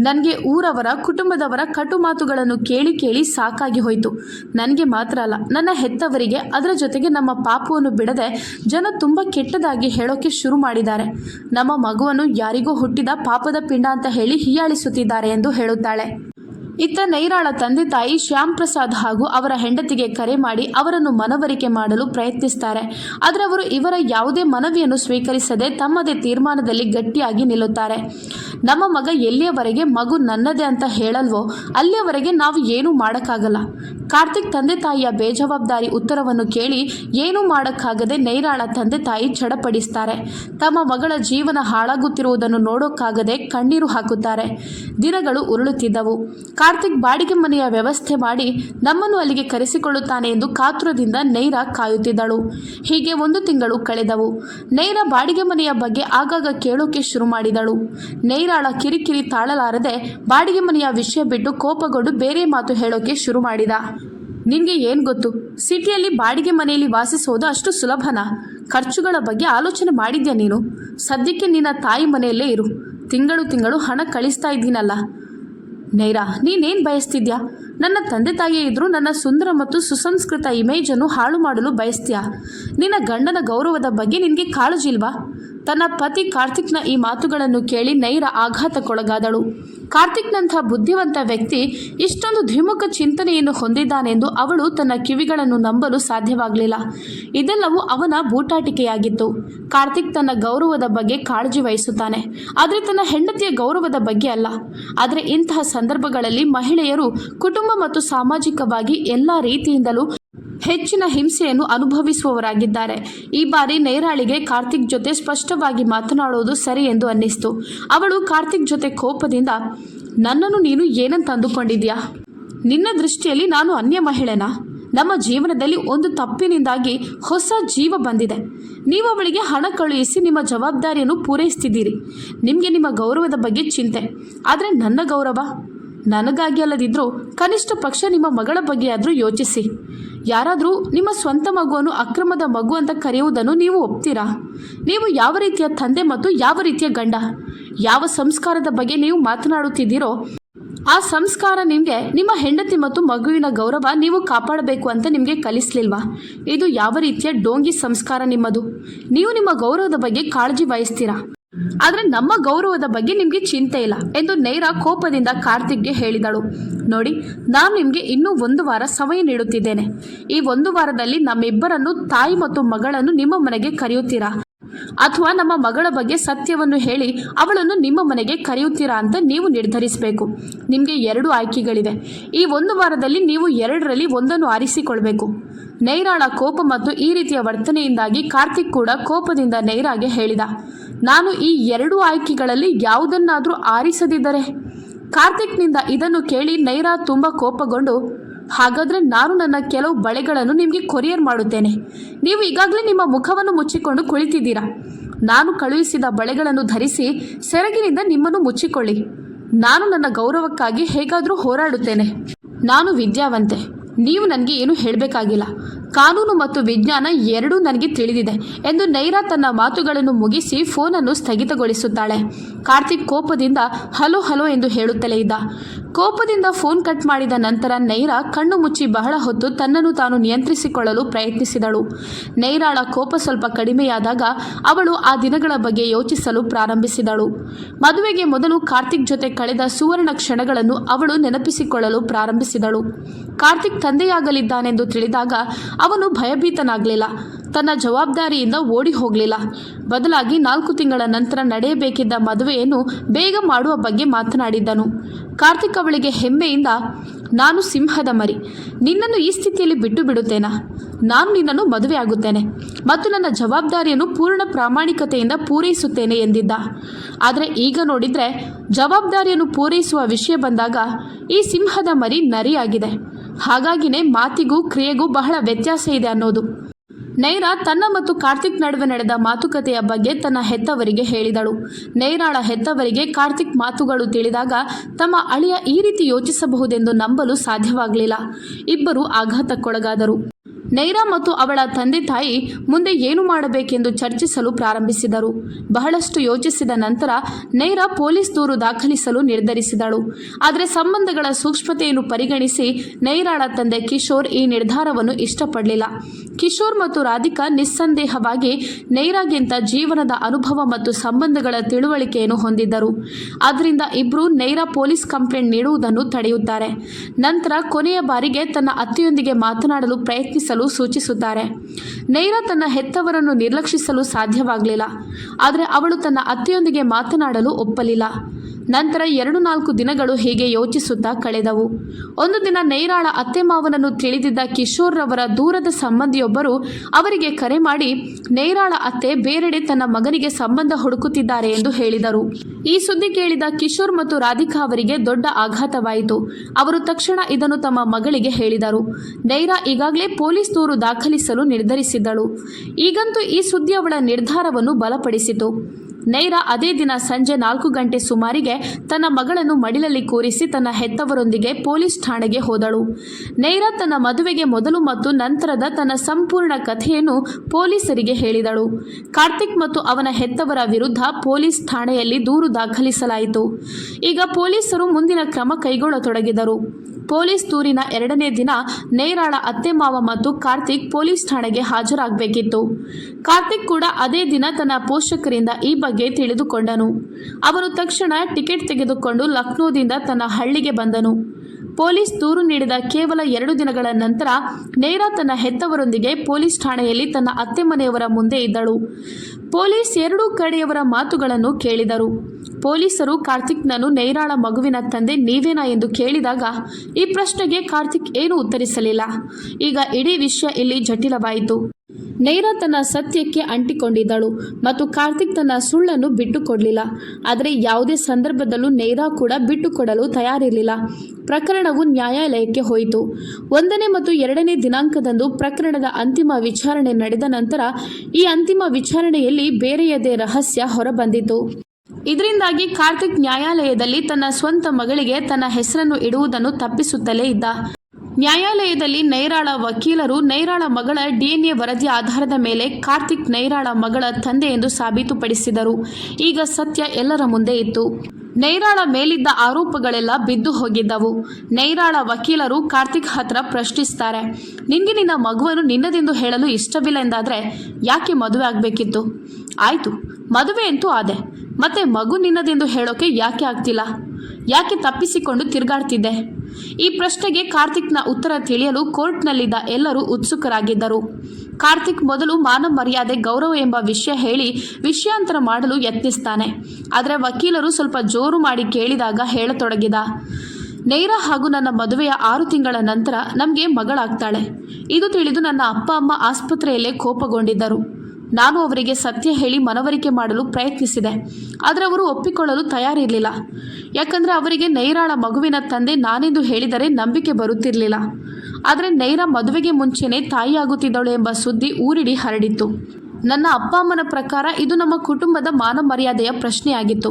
ನನಗೆ ಊರವರ, ಕುಟುಂಬದವರ ಕಟು ಮಾತುಗಳನ್ನು ಕೇಳಿ ಕೇಳಿ ಸಾಕಾಗಿ ಹೋಯಿತು. ನನಗೆ ಮಾತ್ರ ಅಲ್ಲ, ನನ್ನ ಹೆತ್ತವರಿಗೆ ಅದರ ಜೊತೆಗೆ ನಮ್ಮ ಪಾಪವನ್ನು ಬಿಡದೆ ಜನ ತುಂಬ ಕೆಟ್ಟದಾಗಿ ಹೇಳೋಕೆ ಶುರು ಮಾಡಿದ್ದಾರೆ. ನಮ್ಮ ಮಗುವನ್ನು ಯಾರಿಗೂ ಹುಟ್ಟಿದ ಪಾಪದ ಪಿಂಡ ಅಂತ ಹೇಳಿ ಹೀಯಾಳಿಸುತ್ತಿದ್ದಾರೆ ಎಂದು ಹೇಳುತ್ತಾಳೆ. ಇತ್ತ ನೈರಾಳ ತಂದೆ ತಾಯಿ ಶ್ಯಾಮ್ ಪ್ರಸಾದ್ ಹಾಗೂ ಅವರ ಹೆಂಡತಿಗೆ ಕರೆ ಮಾಡಿ ಅವರನ್ನು ಮನವರಿಕೆ ಮಾಡಲು ಪ್ರಯತ್ನಿಸ್ತಾರೆ. ಆದರೆ ಅವರು ಇವರ ಯಾವುದೇ ಮನವಿಯನ್ನು ಸ್ವೀಕರಿಸದೆ ತಮ್ಮದೇ ತೀರ್ಮಾನದಲ್ಲಿ ಗಟ್ಟಿಯಾಗಿ ನಿಲ್ಲುತ್ತಾರೆ. ನಮ್ಮ ಮಗ ಎಲ್ಲಿಯವರೆಗೆ ಮಗು ನನ್ನದೇ ಅಂತ ಹೇಳಲ್ವೋ, ಅಲ್ಲಿಯವರೆಗೆ ನಾವು ಏನೂ ಮಾಡೋಕ್ಕಾಗಲ್ಲ. ಕಾರ್ತಿಕ್ ತಂದೆ ತಾಯಿಯ ಬೇಜವಾಬ್ದಾರಿ ಉತ್ತರವನ್ನು ಕೇಳಿ ಏನೂ ಮಾಡೋಕ್ಕಾಗದೆ ನೈರಾಳ ತಂದೆ ತಾಯಿ ಚಡಪಡಿಸ್ತಾರೆ. ತಮ್ಮ ಮಗಳ ಜೀವನ ಹಾಳಾಗುತ್ತಿರುವುದನ್ನು ನೋಡೋಕ್ಕಾಗದೆ ಕಣ್ಣೀರು ಹಾಕುತ್ತಾರೆ. ದಿನಗಳು ಉರುಳುತ್ತಿದ್ದವು. ಕಾರ್ತಿಕ್ ಬಾಡಿಗೆ ಮನೆಯ ವ್ಯವಸ್ಥೆ ಮಾಡಿ ನಮ್ಮನ್ನು ಅಲ್ಲಿಗೆ ಕರೆಸಿಕೊಳ್ಳುತ್ತಾನೆ ಎಂದು ಕಾತುರದಿಂದ ನೈರ ಕಾಯುತ್ತಿದ್ದಳು. ಹೀಗೆ ಒಂದು ತಿಂಗಳು ಕಳೆದವು. ನೈರ ಬಾಡಿಗೆ ಮನೆಯ ಬಗ್ಗೆ ಆಗಾಗ ಕೇಳೋಕೆ ಶುರು ಮಾಡಿದಳು. ನೈರಾಳ ಕಿರಿಕಿರಿ ತಾಳಲಾರದೆ ಬಾಡಿಗೆ ಮನೆಯ ವಿಷಯ ಬಿಟ್ಟು ಕೋಪಗೊಂಡು ಬೇರೆ ಮಾತು ಹೇಳೋಕೆ ಶುರು ಮಾಡಿದ. ನಿನಗೆ ಏನು ಗೊತ್ತು? ಸಿಟಿಯಲ್ಲಿ ಬಾಡಿಗೆ ಮನೆಯಲ್ಲಿ ವಾಸಿಸೋದು ಅಷ್ಟು ಸುಲಭನಾ? ಖರ್ಚುಗಳ ಬಗ್ಗೆ ಆಲೋಚನೆ ಮಾಡಿದ್ಯಾ ನೀನು? ಸದ್ಯಕ್ಕೆ ನಿನ್ನ ತಾಯಿ ಮನೆಯಲ್ಲೇ ಇರು. ತಿಂಗಳು ತಿಂಗಳು ಹಣ ಕಳಿಸ್ತಾ ಇದ್ದೀನಲ್ಲ. ನೈರಾ, ನೀನೇನು ಬಯಸ್ತಿದ್ಯಾ? ನನ್ನ ತಂದೆ ತಾಯಿ ಇದ್ರು ನನ್ನ ಸುಂದರ ಮತ್ತು ಸುಸಂಸ್ಕೃತ ಇಮೇಜನ್ನು ಹಾಳು ಮಾಡಲು ಬಯಸ್ತೀಯಾ? ನಿನ್ನ ಗಂಡನ ಗೌರವದ ಬಗ್ಗೆ ನಿನಗೆ ಕಾಳಜಿ ಇಲ್ವಾ? ತನ್ನ ಪತಿ ಕಾರ್ತಿಕ್ನ ಈ ಮಾತುಗಳನ್ನು ಕೇಳಿ ನೈರ ಆಘಾತಕ್ಕೊಳಗಾದಳು. ಕಾರ್ತಿಕ್ನಂಥ ಬುದ್ಧಿವಂತ ವ್ಯಕ್ತಿ ಇಷ್ಟೊಂದು ದ್ವಿಮುಖ ಚಿಂತನೆಯನ್ನು ಹೊಂದಿದ್ದಾನೆಂದು ಅವಳು ತನ್ನ ಕಿವಿಗಳನ್ನು ನಂಬಲು ಸಾಧ್ಯವಾಗಲಿಲ್ಲ. ಇದೆಲ್ಲವೂ ಅವನ ಬೂಟಾಟಿಕೆಯಾಗಿತ್ತು. ಕಾರ್ತಿಕ್ ತನ್ನ ಗೌರವದ ಬಗ್ಗೆ ಕಾಳಜಿ ವಹಿಸುತ್ತಾನೆ. ಆದರೆ ತನ್ನ ಹೆಂಡತಿಯ ಗೌರವದ ಬಗ್ಗೆ ಅಲ್ಲ. ಆದರೆ ಇಂತಹ ಸಂದರ್ಭಗಳಲ್ಲಿ ಮಹಿಳೆಯರು ಕುಟುಂಬ ಮತ್ತು ಸಾಮಾಜಿಕವಾಗಿ ಎಲ್ಲ ರೀತಿಯಿಂದಲೂ ಹೆಚ್ಚಿನ ಹಿಂಸೆಯನ್ನು ಅನುಭವಿಸುವವರಾಗಿದ್ದಾರೆ. ಈ ಬಾರಿ ನೈರಾಳಿಗೆ ಕಾರ್ತಿಕ್ ಜೊತೆ ಸ್ಪಷ್ಟವಾಗಿ ಮಾತನಾಡುವುದು ಸರಿ ಎಂದು ಅನ್ನಿಸ್ತು. ಅವಳು ಕಾರ್ತಿಕ್ ಜೊತೆ ಕೋಪದಿಂದ, ನನ್ನನ್ನು ನೀನು ಏನಂತ ಅಂದುಕೊಂಡಿದ್ಯಾ? ನಿನ್ನ ದೃಷ್ಟಿಯಲ್ಲಿ ನಾನು ಅನ್ಯ ಮಹಿಳೆನಾ? ನಮ್ಮ ಜೀವನದಲ್ಲಿ ಒಂದು ತಪ್ಪಿನಿಂದಾಗಿ ಹೊಸ ಜೀವ ಬಂದಿದೆ. ನೀವು ಅವಳಿಗೆ ಹಣ ಕಳುಹಿಸಿ ನಿಮ್ಮ ಜವಾಬ್ದಾರಿಯನ್ನು ಪೂರೈಸ್ತಿದ್ದೀರಿ. ನಿಮಗೆ ನಿಮ್ಮ ಗೌರವದ ಬಗ್ಗೆ ಚಿಂತೆ. ಆದರೆ ನನ್ನ ಗೌರವ? ನನಗಾಗಿ ಅಲ್ಲದಿದ್ದರೂ ಕನಿಷ್ಠ ಪಕ್ಷ ನಿಮ್ಮ ಮಗಳ ಬಗ್ಗೆ ಆದರೂ ಯೋಚಿಸಿ. ಯಾರಾದರೂ ನಿಮ್ಮ ಸ್ವಂತ ಮಗುವನ್ನು ಅಕ್ರಮದ ಮಗು ಅಂತ ಕರೆಯುವುದನ್ನು ನೀವು ಒಪ್ತೀರಾ? ನೀವು ಯಾವ ರೀತಿಯ ತಂದೆ ಮತ್ತು ಯಾವ ರೀತಿಯ ಗಂಡ? ಯಾವ ಸಂಸ್ಕಾರದ ಬಗ್ಗೆ ನೀವು ಮಾತನಾಡುತ್ತಿದ್ದೀರೋ, ಆ ಸಂಸ್ಕಾರ ನಿಮಗೆ ನಿಮ್ಮ ಹೆಂಡತಿ ಮತ್ತು ಮಗುವಿನ ಗೌರವ ನೀವು ಕಾಪಾಡಬೇಕು ಅಂತ ನಿಮಗೆ ಕಲಿಸಲಿಲ್ವಾ? ಇದು ಯಾವ ರೀತಿಯ ಡೋಂಗಿ ಸಂಸ್ಕಾರ ನಿಮ್ಮದು? ನೀವು ನಿಮ್ಮ ಗೌರವದ ಬಗ್ಗೆ ಕಾಳಜಿ ವಹಿಸ್ತೀರಾ? ಆದರೆ ನಮ್ಮ ಗೌರವದ ಬಗ್ಗೆ ನಿಮಗೆ ಚಿಂತೆ ಇಲ್ಲ ಎಂದು ನೈರಾ ಕೋಪದಿಂದ ಕಾರ್ತಿಕ್ಗೆ ಹೇಳಿದಳು. ನೋಡಿ, ನಾನು ನಿಮಗೆ ಇನ್ನೂ ಒಂದು ವಾರ ಸಮಯ ನೀಡುತ್ತಿದ್ದೇನೆ. ಈ ಒಂದು ವಾರದಲ್ಲಿ ನಮ್ಮಿಬ್ಬರನ್ನು ತಾಯಿ ಮತ್ತು ಮಗಳನ್ನು ನಿಮ್ಮ ಮನೆಗೆ ಕರೆಯುತ್ತೀರಾ? ಅಥವಾ ನಮ್ಮ ಮಗಳ ಬಗ್ಗೆ ಸತ್ಯವನ್ನು ಹೇಳಿ ಅವಳನ್ನು ನಿಮ್ಮ ಮನೆಗೆ ಕರೆಯುತ್ತೀರಾ ಅಂತ ನೀವು ನಿರ್ಧರಿಸಬೇಕು. ನಿಮಗೆ ಎರಡು ಆಯ್ಕೆಗಳಿವೆ. ಈ ಒಂದು ವಾರದಲ್ಲಿ ನೀವು ಎರಡರಲ್ಲಿ ಒಂದನ್ನು ಆರಿಸಿಕೊಳ್ಬೇಕು. ನೈರಾಳ ಕೋಪ ಮತ್ತು ಈ ರೀತಿಯ ವರ್ತನೆಯಿಂದಾಗಿ ಕಾರ್ತಿಕ್ ಕೂಡ ಕೋಪದಿಂದ ನೈರಾಗೆ ಹೇಳಿದ, ನಾನು ಈ ಎರಡು ಆಯ್ಕೆಗಳಲ್ಲಿ ಯಾವುದನ್ನಾದರೂ ಆರಿಸದಿದ್ದರೆ? ಕಾರ್ತಿಕ್ನಿಂದ ಇದನ್ನು ಕೇಳಿ ನೈರಾ ತುಂಬ ಕೋಪಗೊಂಡು ಹಾಗಾದರೆ ನಾನು ನನ್ನ ಕೆಲವು ಬಳೆಗಳನ್ನು ನಿಮಗೆ ಕೊರಿಯರ್ ಮಾಡುತ್ತೇನೆ. ನೀವು ಈಗಾಗಲೇ ನಿಮ್ಮ ಮುಖವನ್ನು ಮುಚ್ಚಿಕೊಂಡು ಕುಳಿತಿದ್ದೀರಾ. ನಾನು ಕಳುಹಿಸಿದ ಬಳೆಗಳನ್ನು ಧರಿಸಿ ಸೆರಗಿನಿಂದ ನಿಮ್ಮನ್ನು ಮುಚ್ಚಿಕೊಳ್ಳಿ. ನಾನು ನನ್ನ ಗೌರವಕ್ಕಾಗಿ ಹೇಗಾದರೂ ಹೋರಾಡುತ್ತೇನೆ. ನಾನು ವಿದ್ಯಾವಂತೆ, ನೀವು ನನಗೆ ಏನು ಹೇಳಬೇಕಾಗಿಲ್ಲ. ಕಾನೂನು ಮತ್ತು ವಿಜ್ಞಾನ ಎರಡೂ ನನಗೆ ತಿಳಿದಿದೆ ಎಂದು ನೈರಾ ತನ್ನ ಮಾತುಗಳನ್ನು ಮುಗಿಸಿ ಫೋನನ್ನು ಸ್ಥಗಿತಗೊಳಿಸುತ್ತಾಳೆ. ಕಾರ್ತಿಕ್ ಕೋಪದಿಂದ ಹಲೋ ಹಲೋ ಎಂದು ಹೇಳುತ್ತಲೇ ಇದ್ದ. ಕೋಪದಿಂದ ಫೋನ್ ಕಟ್ ಮಾಡಿದ ನಂತರ ನೈರಾ ಕಣ್ಣು ಮುಚ್ಚಿ ಬಹಳ ಹೊತ್ತು ತನ್ನನ್ನು ತಾನು ನಿಯಂತ್ರಿಸಿಕೊಳ್ಳಲು ಪ್ರಯತ್ನಿಸಿದಳು. ನೈರಾಳ ಕೋಪ ಸ್ವಲ್ಪ ಕಡಿಮೆಯಾದಾಗ ಅವಳು ಆ ದಿನಗಳ ಬಗ್ಗೆ ಯೋಚಿಸಲು ಪ್ರಾರಂಭಿಸಿದಳು. ಮದುವೆಗೆ ಮೊದಲು ಕಾರ್ತಿಕ್ ಜೊತೆ ಕಳೆದ ಸುವರ್ಣ ಕ್ಷಣಗಳನ್ನು ಅವಳು ನೆನಪಿಸಿಕೊಳ್ಳಲು ಪ್ರಾರಂಭಿಸಿದಳು. ಕಾರ್ತಿಕ್ ತಂದೆಯಾಗಲಿದ್ದಾನೆಂದು ತಿಳಿದಾಗ ಅವನು ಭಯಭೀತನಾಗಲಿಲ್ಲ. ತನ್ನ ಜವಾಬ್ದಾರಿಯಿಂದ ಓಡಿ ಹೋಗಲಿಲ್ಲ. ಬದಲಾಗಿ ನಾಲ್ಕು ತಿಂಗಳ ನಂತರ ನಡೆಯಬೇಕಿದ್ದ ಮದುವೆಯನ್ನು ಬೇಗ ಮಾಡುವ ಬಗ್ಗೆ ಮಾತನಾಡಿದ್ದನು. ಕಾರ್ತಿಕ್ ಅವಳಿಗೆ ಹೆಮ್ಮೆಯಿಂದ, ನಾನು ಸಿಂಹದ ಮರಿ. ನಿನ್ನನ್ನು ಈ ಸ್ಥಿತಿಯಲ್ಲಿ ಬಿಟ್ಟು ಬಿಡುತ್ತೇನಾ? ನಾನು ನಿನ್ನನ್ನು ಮದುವೆ ಆಗುತ್ತೇನೆ ಮತ್ತು ನನ್ನ ಜವಾಬ್ದಾರಿಯನ್ನು ಪೂರ್ಣ ಪ್ರಾಮಾಣಿಕತೆಯಿಂದ ಪೂರೈಸುತ್ತೇನೆ ಎಂದಿದ್ದ. ಆದರೆ ಈಗ ನೋಡಿದರೆ ಜವಾಬ್ದಾರಿಯನ್ನು ಪೂರೈಸುವ ವಿಷಯ ಬಂದಾಗ ಈ ಸಿಂಹದ ಮರಿ ನರಿಯಾಗಿದೆ. ಹಾಗಾಗಿನೇ ಮಾತಿಗೂ ಕ್ರಿಯೆಗೂ ಬಹಳ ವ್ಯತ್ಯಾಸ ಇದೆ ಅನ್ನೋದು. ನೈರಾ ತನ್ನ ಮತ್ತು ಕಾರ್ತಿಕ್ ನಡುವೆ ನಡೆದ ಮಾತುಕತೆಯ ಬಗ್ಗೆ ತನ್ನ ಹೆತ್ತವರಿಗೆ ಹೇಳಿದಳು. ನೈರಾಳ ಹೆತ್ತವರಿಗೆ ಕಾರ್ತಿಕ್ ಮಾತುಗಳು ತಿಳಿದಾಗ ತಮ್ಮ ಅಳಿಯ ಈ ರೀತಿ ಯೋಚಿಸಬಹುದೆಂದು ನಂಬಲು ಸಾಧ್ಯವಾಗಲಿಲ್ಲ. ಇಬ್ಬರು ಆಘಾತಕ್ಕೊಳಗಾದರು. ನೈರಾ ಮತ್ತು ಅವಳ ತಂದೆ ತಾಯಿ ಮುಂದೆ ಏನು ಮಾಡಬೇಕೆಂದು ಚರ್ಚಿಸಲು ಪ್ರಾರಂಭಿಸಿದರು. ಬಹಳಷ್ಟು ಯೋಚಿಸಿದ ನಂತರ ನೈರಾ ಪೊಲೀಸ್ ದೂರು ದಾಖಲಿಸಲು ನಿರ್ಧರಿಸಿದಳು. ಆದರೆ ಸಂಬಂಧಗಳ ಸೂಕ್ಷ್ಮತೆಯನ್ನು ಪರಿಗಣಿಸಿ ನೈರಾಳ ತಂದೆ ಕಿಶೋರ್ ಈ ನಿರ್ಧಾರವನ್ನು ಇಷ್ಟಪಡಲಿಲ್ಲ. ಕಿಶೋರ್ ಮತ್ತು ರಾಧಿಕಾ ನಿಸ್ಸಂದೇಹವಾಗಿ ನೈರಾಗಿಂತ ಜೀವನದ ಅನುಭವ ಮತ್ತು ಸಂಬಂಧಗಳ ತಿಳುವಳಿಕೆಯನ್ನು ಹೊಂದಿದ್ದರು. ಆದ್ದರಿಂದ ಇಬ್ಬರು ನೈರಾ ಪೊಲೀಸ್ ಕಂಪ್ಲೇಂಟ್ ನೀಡುವುದನ್ನು ತಡೆಯುತ್ತಾರೆ. ನಂತರ ಕೊನೆಯ ಬಾರಿಗೆ ತನ್ನ ಅತ್ತೆಯೊಂದಿಗೆ ಮಾತನಾಡಲು ಪ್ರಯತ್ನಿಸಲು ಸೂಚಿಸುತ್ತಾರೆ. ನೈರಾ ತನ್ನ ಹೆತ್ತವರನ್ನು ನಿರ್ಲಕ್ಷಿಸಲು ಸಾಧ್ಯವಾಗಲಿಲ್ಲ. ಆದರೆ ಅವಳು ತನ್ನ ಅತ್ತೆಯೊಂದಿಗೆ ಮಾತನಾಡಲು ಒಪ್ಪಲಿಲ್ಲ. ನಂತರ ಎರಡು ನಾಲ್ಕು ದಿನಗಳು ಹೀಗೆ ಯೋಚಿಸುತ್ತಾ ಕಳೆದವು. ಒಂದು ದಿನ ನೈರಾಳ ಅತ್ತೆ ಮಾವನನ್ನು ತಿಳಿದಿದ್ದ ಕಿಶೋರ್ರವರ ದೂರದ ಸಂಬಂಧಿಯೊಬ್ಬರು ಅವರಿಗೆ ಕರೆ ಮಾಡಿ, ನೈರಾಳ ಅತ್ತೆ ಬೇರೆಡೆ ತನ್ನ ಮಗನಿಗೆ ಸಂಬಂಧ ಹುಡುಕುತ್ತಿದ್ದಾರೆ ಎಂದು ಹೇಳಿದರು. ಈ ಸುದ್ದಿ ಕೇಳಿದ ಕಿಶೋರ್ ಮತ್ತು ರಾಧಿಕಾ ಅವರಿಗೆ ದೊಡ್ಡ ಆಘಾತವಾಯಿತು. ಅವರು ತಕ್ಷಣ ಇದನ್ನು ತಮ್ಮ ಮಗಳಿಗೆ ಹೇಳಿದರು. ನೈರಾ ಈಗಾಗಲೇ ಪೊಲೀಸ್ ದೂರು ದಾಖಲಿಸಲು ನಿರ್ಧರಿಸಿದ್ದಳು. ಈಗಂತೂ ಈ ಸುದ್ದಿ ಅವಳ ನಿರ್ಧಾರವನ್ನು ಬಲಪಡಿಸಿತು. ನೈರಾ ಅದೇ ದಿನ ಸಂಜೆ ನಾಲ್ಕು ಗಂಟೆ ಸುಮಾರಿಗೆ ತನ್ನ ಮಗಳನ್ನು ಮಡಿಲಲ್ಲಿ ಕೂರಿಸಿ ತನ್ನ ಹೆತ್ತವರೊಂದಿಗೆ ಪೊಲೀಸ್ ಠಾಣೆಗೆ ಹೋದಳು. ನೈರಾ ತನ್ನ ಮದುವೆಗೆ ಮೊದಲು ಮತ್ತು ನಂತರದ ತನ್ನ ಸಂಪೂರ್ಣ ಕಥೆಯನ್ನು ಪೊಲೀಸರಿಗೆ ಹೇಳಿದಳು. ಕಾರ್ತಿಕ್ ಮತ್ತು ಅವನ ಹೆತ್ತವರ ವಿರುದ್ಧ ಪೊಲೀಸ್ ಠಾಣೆಯಲ್ಲಿ ದೂರು ದಾಖಲಿಸಲಾಯಿತು. ಈಗ ಪೊಲೀಸರು ಮುಂದಿನ ಕ್ರಮ ಕೈಗೊಳ್ಳತೊಡಗಿದರು. ಪೊಲೀಸ್ ದೂರಿನ ಎರಡನೇ ದಿನ ನೈರಾಳ ಅತ್ತೆ ಮಾವ ಮತ್ತು ಕಾರ್ತಿಕ್ ಪೊಲೀಸ್ ಠಾಣೆಗೆ ಹಾಜರಾಗಬೇಕಿತ್ತು. ಕಾರ್ತಿಕ್ ಕೂಡ ಅದೇ ದಿನ ತನ್ನ ಪೋಷಕರಿಂದ ಈ ಬಗ್ಗೆ ತಿಳಿದುಕೊಂಡನು. ಅವನು ತಕ್ಷಣ ಟಿಕೆಟ್ ತೆಗೆದುಕೊಂಡು ಲಕ್ನೋದಿಂದ ತನ್ನ ಹಳ್ಳಿಗೆ ಬಂದನು. ಪೊಲೀಸ್ ದೂರು ನೀಡಿದ ಕೇವಲ ಎರಡು ದಿನಗಳ ನಂತರ ನೇರಾ ತನ್ನ ಹೆತ್ತವರೊಂದಿಗೆ ಪೊಲೀಸ್ ಠಾಣೆಯಲ್ಲಿ ತನ್ನ ಅತ್ತೆ ಮನೆಯವರ ಮುಂದೆ ಇದ್ದಳು. ಪೊಲೀಸ್ ಎರಡೂ ಕಡೆಯವರ ಮಾತುಗಳನ್ನು ಕೇಳಿದರು. ಪೊಲೀಸರು ಕಾರ್ತಿಕ್ನನ್ನು ನೈರಾಳ ಮಗುವಿನ ತಂದೆ ನೀವೇನಾ ಎಂದು ಕೇಳಿದಾಗ, ಈ ಪ್ರಶ್ನೆಗೆ ಕಾರ್ತಿಕ್ ಏನೂ ಉತ್ತರಿಸಲಿಲ್ಲ. ಈಗ ಇಡೀ ವಿಷಯ ಇಲ್ಲಿ ಜಟಿಲವಾಯಿತು. ನೈರಾ ತನ್ನ ಸತ್ಯಕ್ಕೆ ಅಂಟಿಕೊಂಡಿದ್ದಳು ಮತ್ತು ಕಾರ್ತಿಕ್ ತನ್ನ ಸುಳ್ಳನ್ನು ಬಿಟ್ಟುಕೊಡಲಿಲ್ಲ. ಆದರೆ ಯಾವುದೇ ಸಂದರ್ಭದಲ್ಲೂ ನೈರಾ ಕೂಡ ಬಿಟ್ಟುಕೊಡಲು ತಯಾರಿರಲಿಲ್ಲ. ಪ್ರಕರಣವು ನ್ಯಾಯಾಲಯಕ್ಕೆ ಹೋಯಿತು. ಒಂದನೇ ಮತ್ತು ಎರಡನೇ ದಿನಾಂಕದಂದು ಪ್ರಕರಣದ ಅಂತಿಮ ವಿಚಾರಣೆ ನಡೆದ ನಂತರ ಈ ಅಂತಿಮ ವಿಚಾರಣೆಯಲ್ಲಿ ಬೇರೆಯದೇ ರಹಸ್ಯ ಹೊರಬಂದಿತು. ಇದರಿಂದಾಗಿ ಕಾರ್ತಿಕ್ ನ್ಯಾಯಾಲಯದಲ್ಲಿ ತನ್ನ ಸ್ವಂತ ಮಗಳಿಗೆ ತನ್ನ ಹೆಸರನ್ನು ಇಡುವುದನ್ನು ತಪ್ಪಿಸುತ್ತಲೇ ಇದ್ದ. ನ್ಯಾಯಾಲಯದಲ್ಲಿ ನೈರಾಳ ವಕೀಲರು ನೈರಾಳ ಮಗಳ ಡಿಎನ್ಎ ವರದಿ ಆಧಾರದ ಮೇಲೆ ಕಾರ್ತಿಕ್ ನೈರಾಳ ಮಗಳ ತಂದೆ ಎಂದು ಸಾಬೀತುಪಡಿಸಿದರು. ಈಗ ಸತ್ಯ ಎಲ್ಲರ ಮುಂದೆ ಇತ್ತು. ನೈರಾಳ ಮೇಲಿದ್ದ ಆರೋಪಗಳೆಲ್ಲ ಬಿದ್ದು ಹೋಗಿದ್ದವು. ನೈರಾಳ ವಕೀಲರು ಕಾರ್ತಿಕ್ ಹತ್ರ ಪ್ರಶ್ನಿಸ್ತಾರೆ. ನಿನಗೆ ನಿನ್ನ ಮಗುವನ್ನು ನಿನ್ನದೆಂದು ಹೇಳಲು ಇಷ್ಟವಿಲ್ಲ ಎಂದಾದರೆ ಯಾಕೆ ಮದುವೆ ಆಗಬೇಕಿತ್ತು? ಆಯಿತು, ಮದುವೆ ಅಂತೂ ಆದೆ. ಮತ್ತೆ ಮಗು ನಿನ್ನದೆಂದು ಹೇಳೋಕೆ ಯಾಕೆ ಆಗ್ತಿಲ್ಲ? ಯಾಕೆ ತಪ್ಪಿಸಿಕೊಂಡು ತಿರುಗಾಡ್ತಿದ್ದೆ? ಈ ಪ್ರಶ್ನೆಗೆ ಕಾರ್ತಿಕ್ನ ಉತ್ತರ ತಿಳಿಯಲು ಕೋರ್ಟ್ನಲ್ಲಿದ್ದ ಎಲ್ಲರೂ ಉತ್ಸುಕರಾಗಿದ್ದರು. ಕಾರ್ತಿಕ್ ಮೊದಲು ಮಾನ ಮರ್ಯಾದೆ, ಗೌರವ ಎಂಬ ವಿಷಯ ಹೇಳಿ ವಿಷಯಾಂತರ ಮಾಡಲು ಯತ್ನಿಸ್ತಾನೆ. ಆದರೆ ವಕೀಲರು ಸ್ವಲ್ಪ ಜೋರು ಮಾಡಿ ಕೇಳಿದಾಗ ಹೇಳತೊಡಗಿದ. ನೇರ ಹಾಗೂ ನನ್ನ ಮದುವೆಯ ಆರು ತಿಂಗಳ ನಂತರ ನಮಗೆ ಮಗಳಾಗ್ತಾಳೆ. ಇದು ತಿಳಿದು ನನ್ನ ಅಪ್ಪ ಅಮ್ಮ ಆಸ್ಪತ್ರೆಯಲ್ಲೇ ಕೋಪಗೊಂಡಿದ್ದರು. ನಾನು ಅವರಿಗೆ ಸತ್ಯ ಹೇಳಿ ಮನವರಿಕೆ ಮಾಡಲು ಪ್ರಯತ್ನಿಸಿದೆ. ಆದರೆ ಅವರು ಒಪ್ಪಿಕೊಳ್ಳಲು ತಯಾರಿರಲಿಲ್ಲ. ಯಾಕಂದರೆ ಅವರಿಗೆ ನೈರಾಳ ಮಗುವಿನ ತಂದೆ ನಾನೆಂದು ಹೇಳಿದರೆ ನಂಬಿಕೆ ಬರುತ್ತಿರಲಿಲ್ಲ. ಆದರೆ ನೈರ ಮದುವೆಗೆ ಮುಂಚೆನೇ ತಾಯಿಯಾಗುತ್ತಿದ್ದಳು ಎಂಬ ಸುದ್ದಿ ಊರಿಡಿ ಹರಡಿತ್ತು. ನನ್ನ ಅಪ್ಪ ಅಮ್ಮನ ಪ್ರಕಾರ ಇದು ನಮ್ಮ ಕುಟುಂಬದ ಮಾನ ಮರ್ಯಾದೆಯ ಪ್ರಶ್ನೆಯಾಗಿತ್ತು.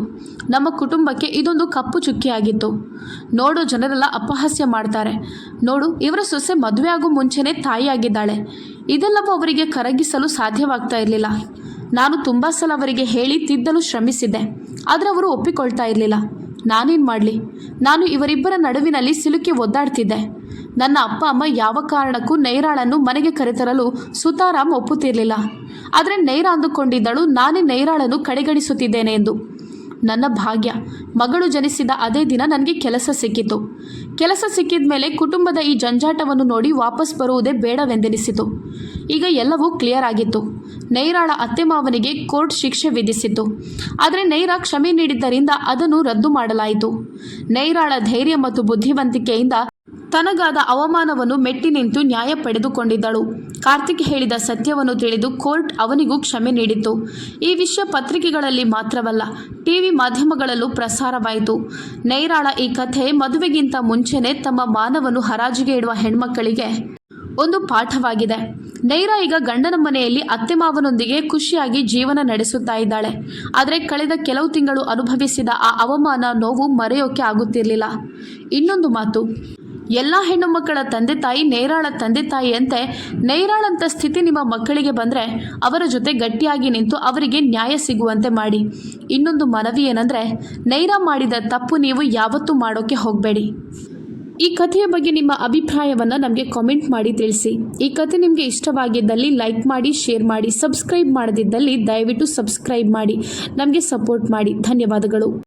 ನಮ್ಮ ಕುಟುಂಬಕ್ಕೆ ಇದೊಂದು ಕಪ್ಪು ಚುಕ್ಕಿಯಾಗಿತ್ತು. ನೋಡು, ಜನರೆಲ್ಲ ಅಪಹಾಸ್ಯ ಮಾಡ್ತಾರೆ. ನೋಡು, ಇವರ ಸೊಸೆ ಮದುವೆ ಆಗೋ ಮುಂಚೆನೇ ತಾಯಿಯಾಗಿದ್ದಾಳೆ. ಇದೆಲ್ಲವೂ ಅವರಿಗೆ ಕರಗಿಸಲು ಸಾಧ್ಯವಾಗ್ತಾ ಇರಲಿಲ್ಲ. ನಾನು ತುಂಬ ಸಲ ಅವರಿಗೆ ಹೇಳಿ ತಿದ್ದಲು ಶ್ರಮಿಸಿದ್ದೆ. ಆದರೆ ಅವರು ಒಪ್ಪಿಕೊಳ್ತಾ ಇರಲಿಲ್ಲ. ನಾನೇನು ಮಾಡಲಿ? ನಾನು ಇವರಿಬ್ಬರ ನಡುವಿನಲ್ಲಿ ಸಿಲುಕಿ ಒದ್ದಾಡ್ತಿದ್ದೆ. ನನ್ನ ಅಪ್ಪ ಅಮ್ಮ ಯಾವ ಕಾರಣಕ್ಕೂ ನೈರಾಳನ್ನು ಮನೆಗೆ ಕರೆತರಲು ಸುತಾರಾಮ್ ಒಪ್ಪುತ್ತಿರಲಿಲ್ಲ. ಆದರೆ ನೈರ ಅಂದುಕೊಂಡಿದ್ದಳು, ನಾನೇ ನೈರಾಳನ್ನು ಕಡೆಗಣಿಸುತ್ತಿದ್ದೇನೆ ಎಂದು. ನನ್ನ ಭಾಗ್ಯ, ಮಗಳು ಜನಿಸಿದ ಅದೇ ದಿನ ನನಗೆ ಕೆಲಸ ಸಿಕ್ಕಿತು. ಕೆಲಸ ಸಿಕ್ಕಿದ ಮೇಲೆ ಕುಟುಂಬದ ಈ ಜಂಜಾಟವನ್ನು ನೋಡಿ ವಾಪಸ್ ಬರುವುದೇ ಬೇಡವೆಂದೆನಿಸಿತು. ಈಗ ಎಲ್ಲವೂ ಕ್ಲಿಯರ್ ಆಗಿತ್ತು. ನೈರಾಳ ಅತ್ತೆ ಮಾವನಿಗೆ ಕೋರ್ಟ್ ಶಿಕ್ಷೆ ವಿಧಿಸಿತು ಆದರೆ ನೈರ ಕ್ಷಮೆ ನೀಡಿದ್ದರಿಂದ ಅದನ್ನು ರದ್ದು ಮಾಡಲಾಯಿತು. ನೈರಾಳ ಧೈರ್ಯ ಮತ್ತು ಬುದ್ಧಿವಂತಿಕೆಯಿಂದ ತನಗಾದ ಅವಮಾನವನ್ನು ಮೆಟ್ಟಿ ನಿಂತು ನ್ಯಾಯ ಪಡೆದುಕೊಂಡಿದ್ದಳು. ಕಾರ್ತಿಕ್ ಹೇಳಿದ ಸತ್ಯವನ್ನು ತಿಳಿದು ಕೋರ್ಟ್ ಅವನಿಗೂ ಕ್ಷಮೆ ನೀಡಿತು ಈ ವಿಷಯ ಪತ್ರಿಕೆಗಳಲ್ಲಿ ಮಾತ್ರವಲ್ಲ, ಟಿವಿ ಮಾಧ್ಯಮಗಳಲ್ಲೂ ಪ್ರಸಾರವಾಯಿತು. ನೈರಾಳ ಈ ಕಥೆ ಮದುವೆಗಿಂತ ಮುಂಚೆನೇ ತಮ್ಮ ಮಾನವನ್ನು ಹರಾಜಿಗೆ ಇಡುವ ಹೆಣ್ಮಕ್ಕಳಿಗೆ ಒಂದು ಪಾಠವಾಗಿದೆ. ನೈರ ಈಗ ಗಂಡನ ಮನೆಯಲ್ಲಿ ಅತ್ತೆ ಮಾವನೊಂದಿಗೆ ಖುಷಿಯಾಗಿ ಜೀವನ ನಡೆಸುತ್ತಾ ಇದ್ದಾಳೆ. ಆದರೆ ಕಳೆದ ಕೆಲವು ತಿಂಗಳು ಅನುಭವಿಸಿದ ಆ ಅವಮಾನ ನೋವು ಮರೆಯೋಕೆ ಆಗುತ್ತಿರಲಿಲ್ಲ. ಇನ್ನೊಂದು ಮಾತು, ಎಲ್ಲ ಹೆಣ್ಣು ಮಕ್ಕಳ ತಂದೆ ತಾಯಿ ನೈರಾಳ ತಂದೆ ತಾಯಿಯಂತೆ ನೈರಾಳಂಥ ಸ್ಥಿತಿ ನಿಮ್ಮ ಮಕ್ಕಳಿಗೆ ಬಂದರೆ ಅವರ ಜೊತೆ ಗಟ್ಟಿಯಾಗಿ ನಿಂತು ಅವರಿಗೆ ನ್ಯಾಯ ಸಿಗುವಂತೆ ಮಾಡಿ. ಇನ್ನೊಂದು ಮನವಿ ಏನಂದರೆ, ನೈರಾ ಮಾಡಿದ ತಪ್ಪು ನೀವು ಯಾವತ್ತೂ ಮಾಡೋಕ್ಕೆ ಹೋಗಬೇಡಿ. ಈ ಕಥೆಯ ಬಗ್ಗೆ ನಿಮ್ಮ ಅಭಿಪ್ರಾಯವನ್ನು ನಮಗೆ ಕಾಮೆಂಟ್ ಮಾಡಿ ತಿಳಿಸಿ. ಈ ಕಥೆ ನಿಮಗೆ ಇಷ್ಟವಾಗಿದ್ದಲ್ಲಿ ಲೈಕ್ ಮಾಡಿ ಶೇರ್ ಮಾಡಿ ಸಬ್ಸ್ಕ್ರೈಬ್ ಮಾಡದಿದ್ದಲ್ಲಿ ದಯವಿಟ್ಟು ಸಬ್ಸ್ಕ್ರೈಬ್ ಮಾಡಿ. ನಮಗೆ ಸಪೋರ್ಟ್ ಮಾಡಿ. ಧನ್ಯವಾದಗಳು.